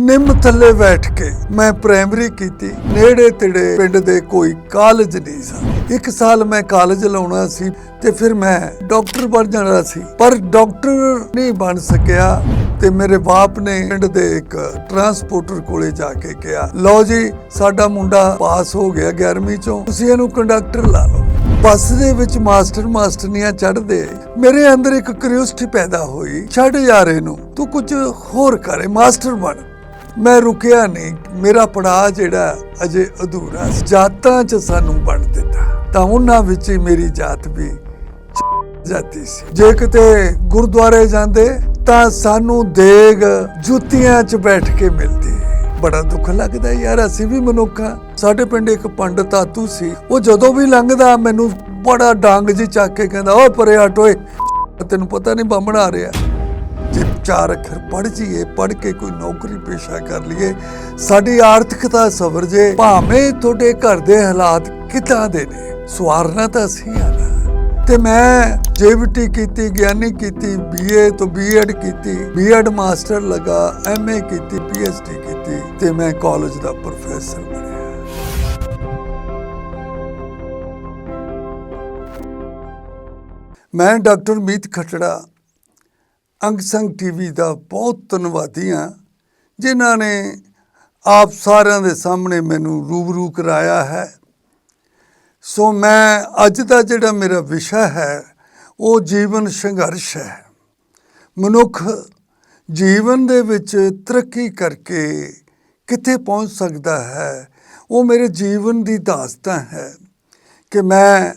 ਨਿੰਮ ਥੱਲੇ ਬੈਠ ਕੇ ਮੈਂ ਪ੍ਰਾਇਮਰੀ ਕੀਤੀ। ਨੇੜੇ ਤੇੜੇ ਪਿੰਡ ਦੇ ਕੋਈ ਕਾਲਜ ਨਹੀਂ ਸੀ। ਇੱਕ ਸਾਲ ਮੈਂ ਕਾਲਜ ਲਾਉਣਾ ਸੀ ਤੇ ਫਿਰ ਮੈਂ ਡਾਕਟਰ ਬਣ ਜਾਣਾ ਸੀ। ਪਰ ਡਾਕਟਰ ਨਹੀਂ ਬਣ ਸਕਿਆ ਤੇ ਮੇਰੇ ਬਾਪ ਨੇ ਪਿੰਡ ਦੇ ਇੱਕ ਟਰਾਂਸਪੋਰਟਰ ਕੋਲੇ ਜਾ ਕੇ ਕਿਹਾ, ਲਓ ਜੀ, ਸਾਡਾ ਮੁੰਡਾ ਪਾਸ ਹੋ ਗਿਆ 11ਵੀਂ ਚੋਂ। ਤੁਸੀਂ ਇਹਨੂੰ ਕੰਡਕਟਰ ਲਾ ਲਓ। ਬੱਸ ਦੇ ਵਿੱਚ ਮਾਸਟਰ ਮਾਸਟਰਨੀਆਂ ਚੜਦੇ ਮੇਰੇ ਅੰਦਰ ਇੱਕ ਕਿਉਰਿਓਸਿਟੀ ਪੈਦਾ ਹੋਈ। ਛੱਡ ਯਾਰ ਇਹਨੂੰ, ਤੂੰ ਕੁਝ ਹੋਰ ਕਰੇ ਮਾਸਟਰ ਬਣ। ਮੈਂ ਰੁਕਿਆ ਨਹੀਂ। ਮੇਰਾ ਪੜਾਅ ਜਿਹੜਾ ਅਜੇ ਅਧੂਰਾ ਜਾਤਾਂ 'ਚ ਸਾਨੂੰ ਵੰਡ ਦਿੱਤਾ। ਤਾਂ ਉਹਨਾਂ ਵਿੱਚ ਹੀ ਮੇਰੀ ਜਾਤ ਵੀ ਜਾਤੀ ਸੀ। ਜੇ ਕਿਤੇ ਗੁਰਦੁਆਰੇ ਜਾਂਦੇ, ਤਾਂ ਸਾਨੂੰ ਦੇਗ ਜੁੱਤੀਆਂ 'ਚ ਬੈਠ ਕੇ ਮਿਲਦੀ। ਬੜਾ ਦੁੱਖ ਲੱਗਦਾ ਯਾਰ, ਅਸੀਂ ਵੀ ਮਨੁੱਖ ਹਾਂ। ਸਾਡੇ ਪਿੰਡ ਇੱਕ ਪੰਡਤ ਆਤੂ ਸੀ। ਉਹ ਜਦੋਂ ਵੀ ਲੰਘਦਾ, ਮੈਨੂੰ ਬੜਾ ਡਾਂਗ ਜੀ ਚੱਕ ਕੇ ਕਹਿੰਦਾ, ਓਏ ਪਰੇ ਹਟ ਤੈਨੂੰ ਪਤਾ ਨਹੀਂ ਬਾਹਮਣ ਆ ਰਿਹਾ ਜੇ ਚਾਰ ਅੱਖਰ ਪੜ੍ਹ ਜੀਏ ਪੜ੍ਹ ਕੇ ਕੋਈ ਨੌਕਰੀ ਪੇਸ਼ਾ ਕਰ ਲਈਏ। ਸਾਡੀ ਆਰਥਿਕਤਾ ਸਵਰ ਜੇ, ਭਾਵੇਂ ਤੁਹਾਡੇ ਘਰ ਦੇ ਹਾਲਾਤ ਕਿਦਾਂ ਦੇ ਨੇ, ਸਵਾਰਨਾ ਤਾਂ ਅਸੀਂ ਆ ਨਾ। ਤੇ ਮੈਂ ਜੇਵੀਟੀ ਕੀਤੀ, ਗਿਆਨੀ ਕੀਤੀ, ਬੀਏ ਤੋਂ ਬੀਐਡ ਕੀਤੀ, ਬੀਐਡ ਮਾਸਟਰ ਲਗਾ, ਐਮਏ ਕੀਤੀ, ਪੀਐਚਡੀ ਕੀਤੀ ਤੇ ਮੈਂ ਕਾਲਜ ਦਾ ਪ੍ਰੋਫੈਸਰ ਬਣਿਆ। ਮੈਂ ਡਾਕਟਰ ਮੀਤ ਖਟੜਾ ਅੰਗ ਸੰਗ ਟੀਵੀ ਦਾ ਬਹੁਤ ਧੰਨਵਾਦੀ ਹਾਂ, ਜਿਨ੍ਹਾਂ ਨੇ ਆਪ ਸਾਰਿਆਂ ਦੇ ਸਾਹਮਣੇ ਮੈਨੂੰ ਰੂਬਰੂ ਕਰਾਇਆ ਹੈ। ਸੋ ਮੈਂ ਅੱਜ ਦਾ ਜਿਹੜਾ ਮੇਰਾ ਵਿਸ਼ਾ ਹੈ, ਉਹ ਜੀਵਨ ਸੰਘਰਸ਼ ਹੈ। ਮਨੁੱਖ ਜੀਵਨ ਦੇ ਵਿੱਚ ਤਰੱਕੀ ਕਰਕੇ ਕਿੱਥੇ ਪਹੁੰਚ ਸਕਦਾ ਹੈ, ਉਹ ਮੇਰੇ ਜੀਵਨ ਦੀ ਦਾਸਤਾਂ ਹੈ ਕਿ ਮੈਂ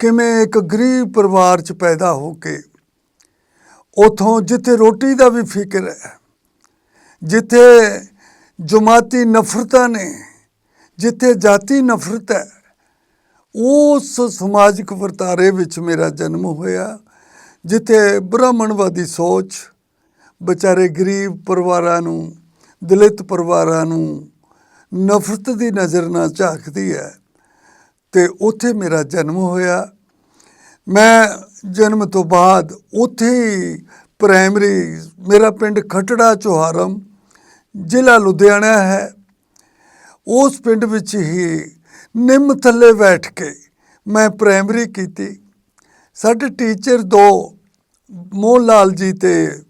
ਕਿਵੇਂ ਇੱਕ ਗਰੀਬ ਪਰਿਵਾਰ 'ਚ ਪੈਦਾ ਹੋ ਕੇ ਉਥੋਂ ਜਿੱਥੇ ਰੋਟੀ ਦਾ ਵੀ ਫਿਕਰ ਹੈ, ਜਿੱਥੇ ਜਮਾਤੀ ਨਫ਼ਰਤਾਂ ਨੇ, ਜਿੱਥੇ ਜਾਤੀ ਨਫ਼ਰਤ ਹੈ, ਉਸ ਸਮਾਜਿਕ ਵਰਤਾਰੇ ਵਿੱਚ ਮੇਰਾ ਜਨਮ ਹੋਇਆ, ਜਿੱਥੇ ਬ੍ਰਾਹਮਣਵਾਦੀ ਸੋਚ, ਵਿਚਾਰੇ ਗਰੀਬ ਪਰਿਵਾਰਾਂ ਨੂੰ, ਦਲਿਤ ਪਰਿਵਾਰਾਂ ਨੂੰ ਨਫ਼ਰਤ ਦੀ ਨਜ਼ਰ ਨਾਲ ਝਾਕਦੀ ਹੈ, ਤੇ ਉੱਥੇ ਮੇਰਾ ਜਨਮ ਹੋਇਆ। ਮੈਂ ਜਨਮ ਤੋਂ ਬਾਅਦ ਉੱਥੇ ਪ੍ਰਾਇਮਰੀ ਮੇਰਾ ਪਿੰਡ ਖਟੜਾ, ਚੋਹਾਰਮ, ਜ਼ਿਲ੍ਹਾ ਲੁਧਿਆਣਾ ਹੈ। ਉਸ ਪਿੰਡ ਵਿੱਚ ਹੀ ਨਿੰਮ ਥੱਲੇ ਬੈਠ ਕੇ ਮੈਂ ਪ੍ਰਾਇਮਰੀ ਕੀਤੀ। ਸਾਡੇ ਟੀਚਰ ਦੋ, ਮੋਹਨ ਲਾਲ ਜੀ ਤੇ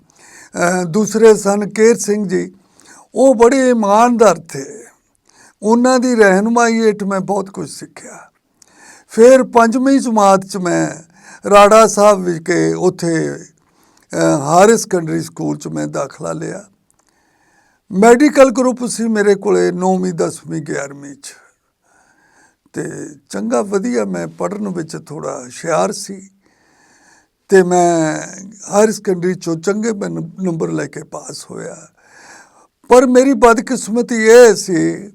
ਦੂਸਰੇ ਸਨ ਕੇਰ ਸਿੰਘ ਜੀ। ਉਹ ਬੜੇ ਇਮਾਨਦਾਰ ਥੇ। ਉਹਨਾਂ ਦੀ ਰਹਿਨੁਮਾਈ ਹੇਠ ਮੈਂ ਬਹੁਤ ਕੁਝ ਸਿੱਖਿਆ। ਫਿਰ ਪੰਜਵੀਂ ਜਮਾਤ ਚ ਮੈਂ ਰਾੜਾ ਸਾਹਿਬ ਵਿਖੇ ਉੱਥੇ ਅ, ਹਾਰਿਸ ਸੈਕੰਡਰੀ ਸਕੂਲ ਚ ਮੈਂ ਦਾਖਲਾ ਲਿਆ। ਮੈਡੀਕਲ ਗਰੁੱਪ ਸੀ ਮੇਰੇ ਕੋਲੇ 9ਵੀਂ 10ਵੀਂ 11ਵੀਂ ਚ। ਤੇ ਚੰਗਾ ਵਧੀਆ ਮੈਂ ਪੜਨ ਵਿੱਚ ਥੋੜਾ ਹੁਸ਼ਿਆਰ ਸੀ। ਤੇ ਮੈਂ ਹਾਇਰ ਸੈਕੰਡਰੀ ਚੋਂ ਚੰਗੇ ਮੈਂ ਨੰਬਰ ਲੈ ਕੇ ਪਾਸ ਹੋਇਆ। ਪਰ ਮੇਰੀ ਬਦਕਿਸਮਤੀ ਇਹ ਸੀ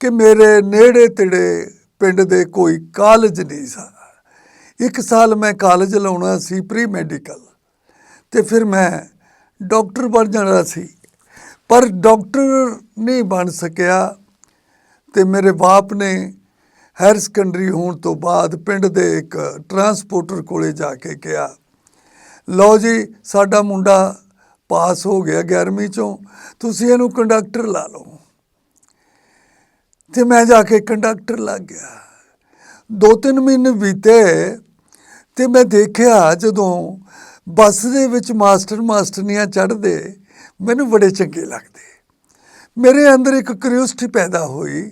ਕਿ ਮੇਰੇ ਨੇੜੇ ਤੇੜੇ ਪਿੰਡ ਦੇ ਕੋਈ ਕਾਲਜ ਨਹੀਂ ਸੀ ਇੱਕ ਸਾਲ ਮੈਂ ਕਾਲਜ ਲਾਉਣਾ ਸੀ, ਪ੍ਰੀ ਮੈਡੀਕਲ। ਤੇ ਫਿਰ ਮੈਂ ਡਾਕਟਰ ਬਣ ਜਾਣਾ ਸੀ। ਪਰ ਡਾਕਟਰ ਨਹੀਂ ਬਣ ਸਕਿਆ ਤੇ ਮੇਰੇ ਬਾਪ ਨੇ ਹਾਇਰ ਸੈਕੰਡਰੀ ਹੋਣ ਤੋਂ ਬਾਅਦ ਪਿੰਡ ਦੇ ਇੱਕ ਟਰਾਂਸਪੋਰਟਰ ਕੋਲੇ ਜਾ ਕੇ ਕਿਹਾ, ਲਓ ਜੀ, ਸਾਡਾ ਮੁੰਡਾ ਪਾਸ ਹੋ ਗਿਆ 11ਵੀਂ ਚੋਂ, ਤੁਸੀਂ ਇਹਨੂੰ ਕੰਡਕਟਰ ਲਾ ਲਓ। ਤੇ ਮੈਂ ਜਾ ਕੇ ਕੰਡਕਟਰ ਲੱਗ ਗਿਆ। ਦੋ ਤਿੰਨ ਮਹੀਨੇ ਬੀਤੇ ਤੇ ਮੈਂ ਦੇਖਿਆ ਜਦੋਂ ਬੱਸ ਦੇ ਵਿੱਚ ਮਾਸਟਰ ਮਾਸਟਰਨੀਆਂ ਚੜ੍ਹਦੇ, ਮੈਨੂੰ ਬੜੇ ਚੰਗੇ ਲੱਗਦੇ। ਮੇਰੇ ਅੰਦਰ ਇੱਕ ਕਿਉਰਿਓਸਿਟੀ ਪੈਦਾ ਹੋਈ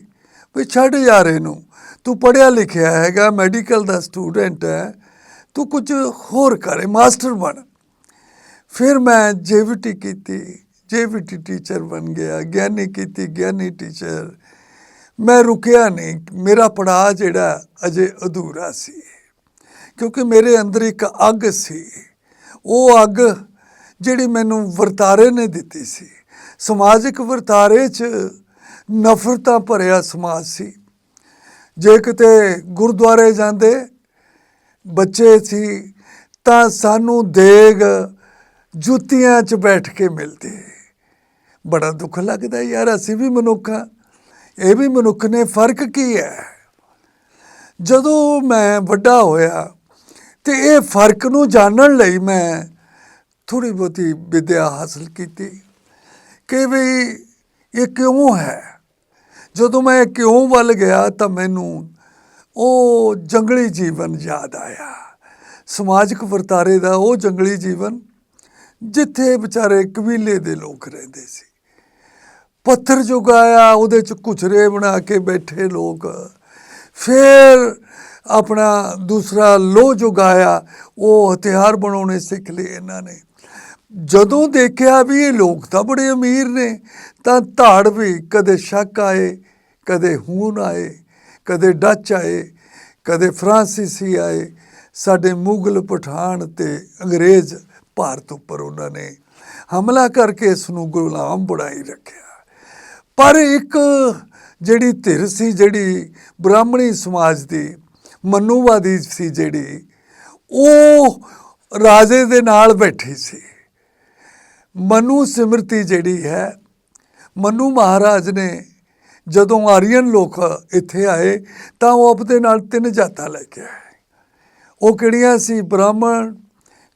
ਵੀ ਛੱਡ ਯਾਰ ਇਹਨੂੰ, ਤੂੰ ਪੜ੍ਹਿਆ ਲਿਖਿਆ ਹੈਗਾ ਮੈਡੀਕਲ ਦਾ ਸਟੂਡੈਂਟ ਹੈ, ਤੂੰ ਕੁਝ ਹੋਰ ਕਰੇ ਮਾਸਟਰ ਬਣ। ਫਿਰ ਮੈਂ ਜੇਵੀਟੀ ਕੀਤੀ ਜੇਵੀਟੀ ਟੀਚਰ ਬਣ ਗਿਆ, ਗਿਆਨੀ ਕੀਤੀ, ਗਿਆਨੀ ਟੀਚਰ ਮੈਂ ਰੁਕਿਆ ਨਹੀਂ, ਮੇਰਾ ਪੜਾਅ ਜਿਹੜਾ ਅਜੇ ਅਧੂਰਾ ਸੀ। ਕਿਉਂਕਿ ਮੇਰੇ ਅੰਦਰ ਇੱਕ ਅੱਗ ਸੀ। ਉਹ ਅੱਗ ਜਿਹੜੀ ਮੈਨੂੰ ਵਰਤਾਰੇ ਨੇ ਦਿੱਤੀ ਸੀ। ਸਮਾਜਿਕ ਵਰਤਾਰੇ 'ਚ ਨਫ਼ਰਤਾਂ ਭਰਿਆ ਸਮਾਜ ਸੀ। ਜੇ ਕਿਤੇ ਗੁਰਦੁਆਰੇ ਜਾਂਦੇ ਬੱਚੇ ਸੀ ਤਾਂ ਸਾਨੂੰ ਦੇਗ ਜੁੱਤੀਆਂ 'ਚ ਬੈਠ ਕੇ ਮਿਲਦੀ। ਬੜਾ ਦੁੱਖ ਲੱਗਦਾ ਯਾਰ, ਅਸੀਂ ਵੀ ਮਨੁੱਖ ਹਾਂ। ਇਹ ਵੀ ਮਨੁੱਖ ਨੇ ਫ਼ਰਕ ਕੀ ਹੈ? ਜਦੋਂ ਮੈਂ ਵੱਡਾ ਹੋਇਆ ਤੇ ਇਹ ਫ਼ਰਕ ਨੂੰ ਜਾਣਨ ਲਈ ਮੈਂ ਥੋੜੀ ਬਹੁਤੀ ਵਿਦਿਆ ਹਾਸਲ ਕੀਤੀ ਕਿ ਵੀ ਇਹ ਕਿਉਂ ਹੈ? ਜਦੋਂ ਮੈਂ ਕਿਉਂ ਵੱਲ ਗਿਆ ਤਾਂ ਮੈਨੂੰ ਉਹ ਜੰਗਲੀ ਜੀਵਨ ਯਾਦ ਆਇਆ। ਸਮਾਜਿਕ ਵਰਤਾਰੇ ਦਾ ਉਹ ਜੰਗਲੀ ਜੀਵਨ ਜਿੱਥੇ ਵਿਚਾਰੇ ਕਬੀਲੇ ਦੇ ਲੋਕ ਰਹਿੰਦੇ ਸੀ। ਪੱਥਰ ਜੁਗਾਇਆ ਉਹਦੇ ਚ ਕੁਚਰੇ ਬਣਾ ਕੇ ਬੈਠੇ ਲੋਕ। ਫਿਰ ਆਪਣਾ ਦੂਸਰਾ ਲੋਹ ਜੁਗਾਇਆ ਉਹ ਹਥਿਆਰ ਬਣਾਉਣੇ ਸਿੱਖ ਲਏ ਇਹਨਾਂ ਨੇ। ਜਦੋਂ ਦੇਖਿਆ ਵੀ ਇਹ ਲੋਕ ਤਾਂ ਬੜੇ ਅਮੀਰ ਨੇ, ਤਾਂ ਧਾੜ ਵੀ ਕਦੇ ਸ਼ੱਕ ਆਏ, ਕਦੇ ਹੂਨ ਆਏ, ਕਦੇ ਡੱਚ ਆਏ, ਕਦੇ ਫਰਾਂਸੀਸੀ ਆਏ। ਸਾਡੇ ਮੁਗਲ ਪਠਾਨ ਤੇ ਅੰਗਰੇਜ਼ ਭਾਰਤ ਉੱਪਰ ਉਹਨਾਂ ਨੇ ਹਮਲਾ ਕਰਕੇ ਇਸ ਨੂੰ ਗੁਲਾਮ ਬਣਾਈ ਰੱਖਿਆ। ਪਰ ਇੱਕ ਜਿਹੜੀ ਧਿਰ ਸੀ, ਜਿਹੜੀ ਬ੍ਰਾਹਮਣੀ ਸਮਾਜ ਦੀ ਮਨੂਵਾਦੀ ਸੀ ਜਿਹੜੀ, ਉਹ ਰਾਜੇ ਦੇ ਨਾਲ ਬੈਠੀ ਸੀ। ਮਨੂ ਸਿਮਰਤੀ ਜਿਹੜੀ ਹੈ, ਮਨੂ ਮਹਾਰਾਜ ਨੇ ਜਦੋਂ ਆਰੀਅਨ ਲੋਕ ਇੱਥੇ ਆਏ, ਤਾਂ ਉਹ ਆਪਣੇ ਨਾਲ ਤਿੰਨ ਜਾਤਾਂ ਲੈ ਕੇ ਆਏ। ਉਹ ਕਿਹੜੀਆਂ ਸੀ? ਬ੍ਰਾਹਮਣ,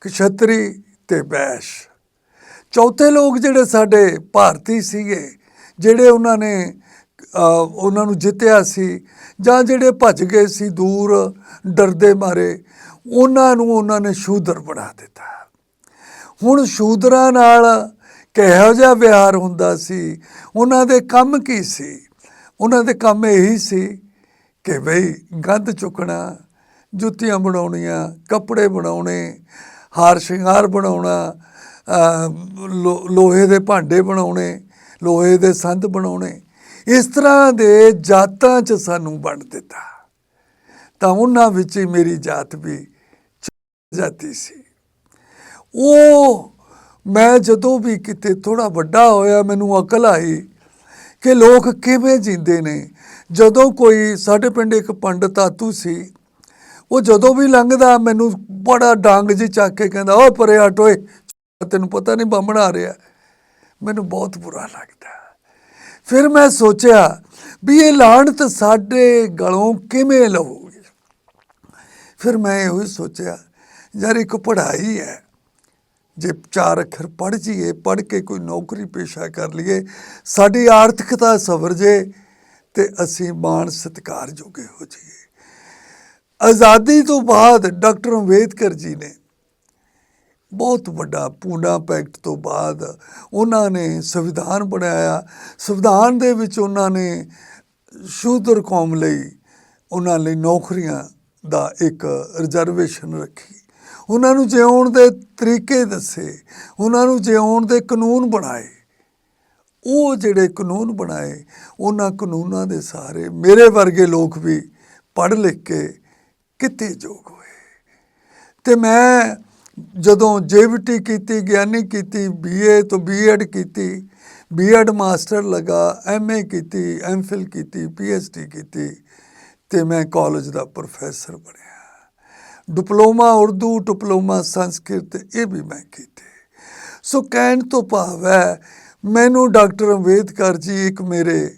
ਕਸ਼ਤਰੀ ਤੇ ਵੈਸ਼ ਚੌਥੇ ਲੋਕ ਜਿਹੜੇ ਸਾਡੇ ਭਾਰਤੀ ਸੀਗੇ, ਜਿਹੜੇ ਉਹਨਾਂ ਨੇ ਉਹਨਾਂ ਨੂੰ ਜਿੱਤਿਆ ਸੀ ਜਾਂ ਜਿਹੜੇ ਭੱਜ ਗਏ ਸੀ ਦੂਰ, ਡਰਦੇ ਮਾਰੇ, ਉਹਨਾਂ ਨੂੰ ਉਹਨਾਂ ਨੇ ਸ਼ੂਦਰ ਬਣਾ ਦਿੱਤਾ। ਹੁਣ ਸ਼ੂਦਰਾਂ ਨਾਲ ਕਿਹੋ ਜਿਹਾ ਵਿਹਾਰ ਹੁੰਦਾ ਸੀ? ਉਹਨਾਂ ਦੇ ਕੰਮ ਕੀ ਸੀ? ਉਹਨਾਂ ਦੇ ਕੰਮ ਇਹੀ ਸੀ ਕਿ ਬਈ ਗੰਦ ਚੁੱਕਣਾ, ਜੁੱਤੀਆਂ ਬਣਾਉਣੀਆਂ, ਕੱਪੜੇ ਬਣਾਉਣੇ, ਹਾਰ ਸ਼ਿੰਗਾਰ ਬਣਾਉਣਾ ਲੋ- ਲੋਹੇ ਦੇ ਭਾਂਡੇ ਬਣਾਉਣੇ, ਲੋਹੇ ਦੇ ਸੰਦ ਬਣਾਉਣੇ ਇਸ ਤਰ੍ਹਾਂ ਦੇ ਜਾਤਾਂ 'ਚ ਸਾਨੂੰ ਵੰਡ ਦਿੱਤਾ। ਤਾਂ ਉਹਨਾਂ ਵਿੱਚ ਹੀ ਮੇਰੀ ਜਾਤ ਵੀ ਜਾਤੀ ਸੀ। ਉਹ ਮੈਂ ਜਦੋਂ ਵੀ ਕਿਤੇ ਥੋੜਾ ਵੱਡਾ ਹੋਇਆ, ਮੈਨੂੰ ਅਕਲ ਆਈ ਕਿ ਲੋਕ ਕਿਵੇਂ ਜੀਂਦੇ ਨੇ। ਜਦੋਂ ਕੋਈ ਸਾਡੇ ਪਿੰਡ ਇੱਕ ਪੰਡਤ ਆਤੂ ਸੀ, ਉਹ ਜਦੋਂ ਵੀ ਲੰਘਦਾ, ਮੈਨੂੰ ਬੜਾ ਡਾਂਗ ਜੀ ਚੱਕ ਕੇ ਕਹਿੰਦਾ, ਓਏ ਪਰੇ ਹਟ ਤੈਨੂੰ ਪਤਾ ਨਹੀਂ ਬਾਹਮਣ ਆ ਰਿਹਾ। ਮੈਨੂੰ ਬਹੁਤ ਬੁਰਾ ਲੱਗਦਾ। ਫਿਰ ਮੈਂ ਸੋਚਿਆ ਵੀ ਇਹ ਲਾਹਣਤ ਸਾਡੇ ਗਲੋਂ ਕਿਵੇਂ ਲਹੂਗੀ ਫਿਰ ਮੈਂ ਇਹੋ ਹੀ ਸੋਚਿਆ, ਯਾਰ ਇੱਕ ਪੜ੍ਹਾਈ ਹੈ। ਜੇ ਚਾਰ ਅੱਖਰ ਪੜ੍ਹ ਜੀਏ ਪੜ੍ਹ ਕੇ ਕੋਈ ਨੌਕਰੀ ਪੇਸ਼ਾ ਕਰ ਲਈਏ, ਸਾਡੀ ਆਰਥਿਕਤਾ ਸਵਰ ਜੇ ਤੇ ਅਸੀਂ ਮਾਣ ਸਤਿਕਾਰ ਜੋਗੇ ਹੋ ਜਾਈਏ। ਆਜ਼ਾਦੀ ਤੋਂ ਬਾਅਦ ਡਾਕਟਰ ਅੰਬੇਦਕਰ ਜੀ ਨੇ ਬਹੁਤ ਵੱਡਾ ਪੂਨਾ ਪੈਕਟ ਤੋਂ ਬਾਅਦ ਉਹਨਾਂ ਨੇ ਸੰਵਿਧਾਨ ਬਣਾਇਆ। ਸੰਵਿਧਾਨ ਦੇ ਵਿੱਚ ਉਹਨਾਂ ਨੇ ਸ਼ੂਦਰ ਕੌਮ ਲਈ ਉਹਨਾਂ ਲਈ ਨੌਕਰੀਆਂ ਦਾ ਇੱਕ ਰਿਜ਼ਰਵੇਸ਼ਨ ਰੱਖੀ। ਉਹਨਾਂ ਨੂੰ ਜਿਉਣ ਦੇ ਤਰੀਕੇ ਦੱਸੇ, ਉਹਨਾਂ ਨੂੰ ਜਿਉਣ ਦੇ ਕਾਨੂੰਨ ਬਣਾਏ। ਉਹ ਜਿਹੜੇ ਕਾਨੂੰਨ ਬਣਾਏ, ਉਹਨਾਂ ਕਾਨੂੰਨਾਂ ਦੇ ਸਾਰੇ ਮੇਰੇ ਵਰਗੇ ਲੋਕ ਵੀ ਪੜ੍ਹ ਲਿਖ ਕੇ ਕਿਤੇ ਯੋਗ ਹੋਏ। ਤੇ ਮੈਂ ਜਦੋਂ ਜੇਵੀਟੀ ਕੀਤੀ, ਗਿਆਨੀ ਕੀਤੀ ਬੀਏ ਤੋਂ ਬੀਐਡ ਕੀਤੀ ਬੀਐਡ ਮਾਸਟਰ ਲਗਾ ਐਮਏ ਕੀਤੀ ਐਮਫਿਲ ਕੀਤੀ ਪੀਐਚਡੀ ਕੀਤੀ, ਤੇ ਮੈਂ ਕਾਲਜ ਦਾ ਪ੍ਰੋਫੈਸਰ ਬਣਿਆ। ਡਿਪਲੋਮਾ ਉਰਦੂ, ਡਿਪਲੋਮਾ ਸੰਸਕ੍ਰਿਤ, ਇਹ ਵੀ ਮੈਂ ਕੀਤੇ। ਸੋ ਕਹਿਣ ਤੋਂ ਭਾਵ ਹੈ, ਮੈਨੂੰ ਡਾਕਟਰ ਅੰਬੇਦਕਰ ਜੀ ਇੱਕ ਮੇਰੇ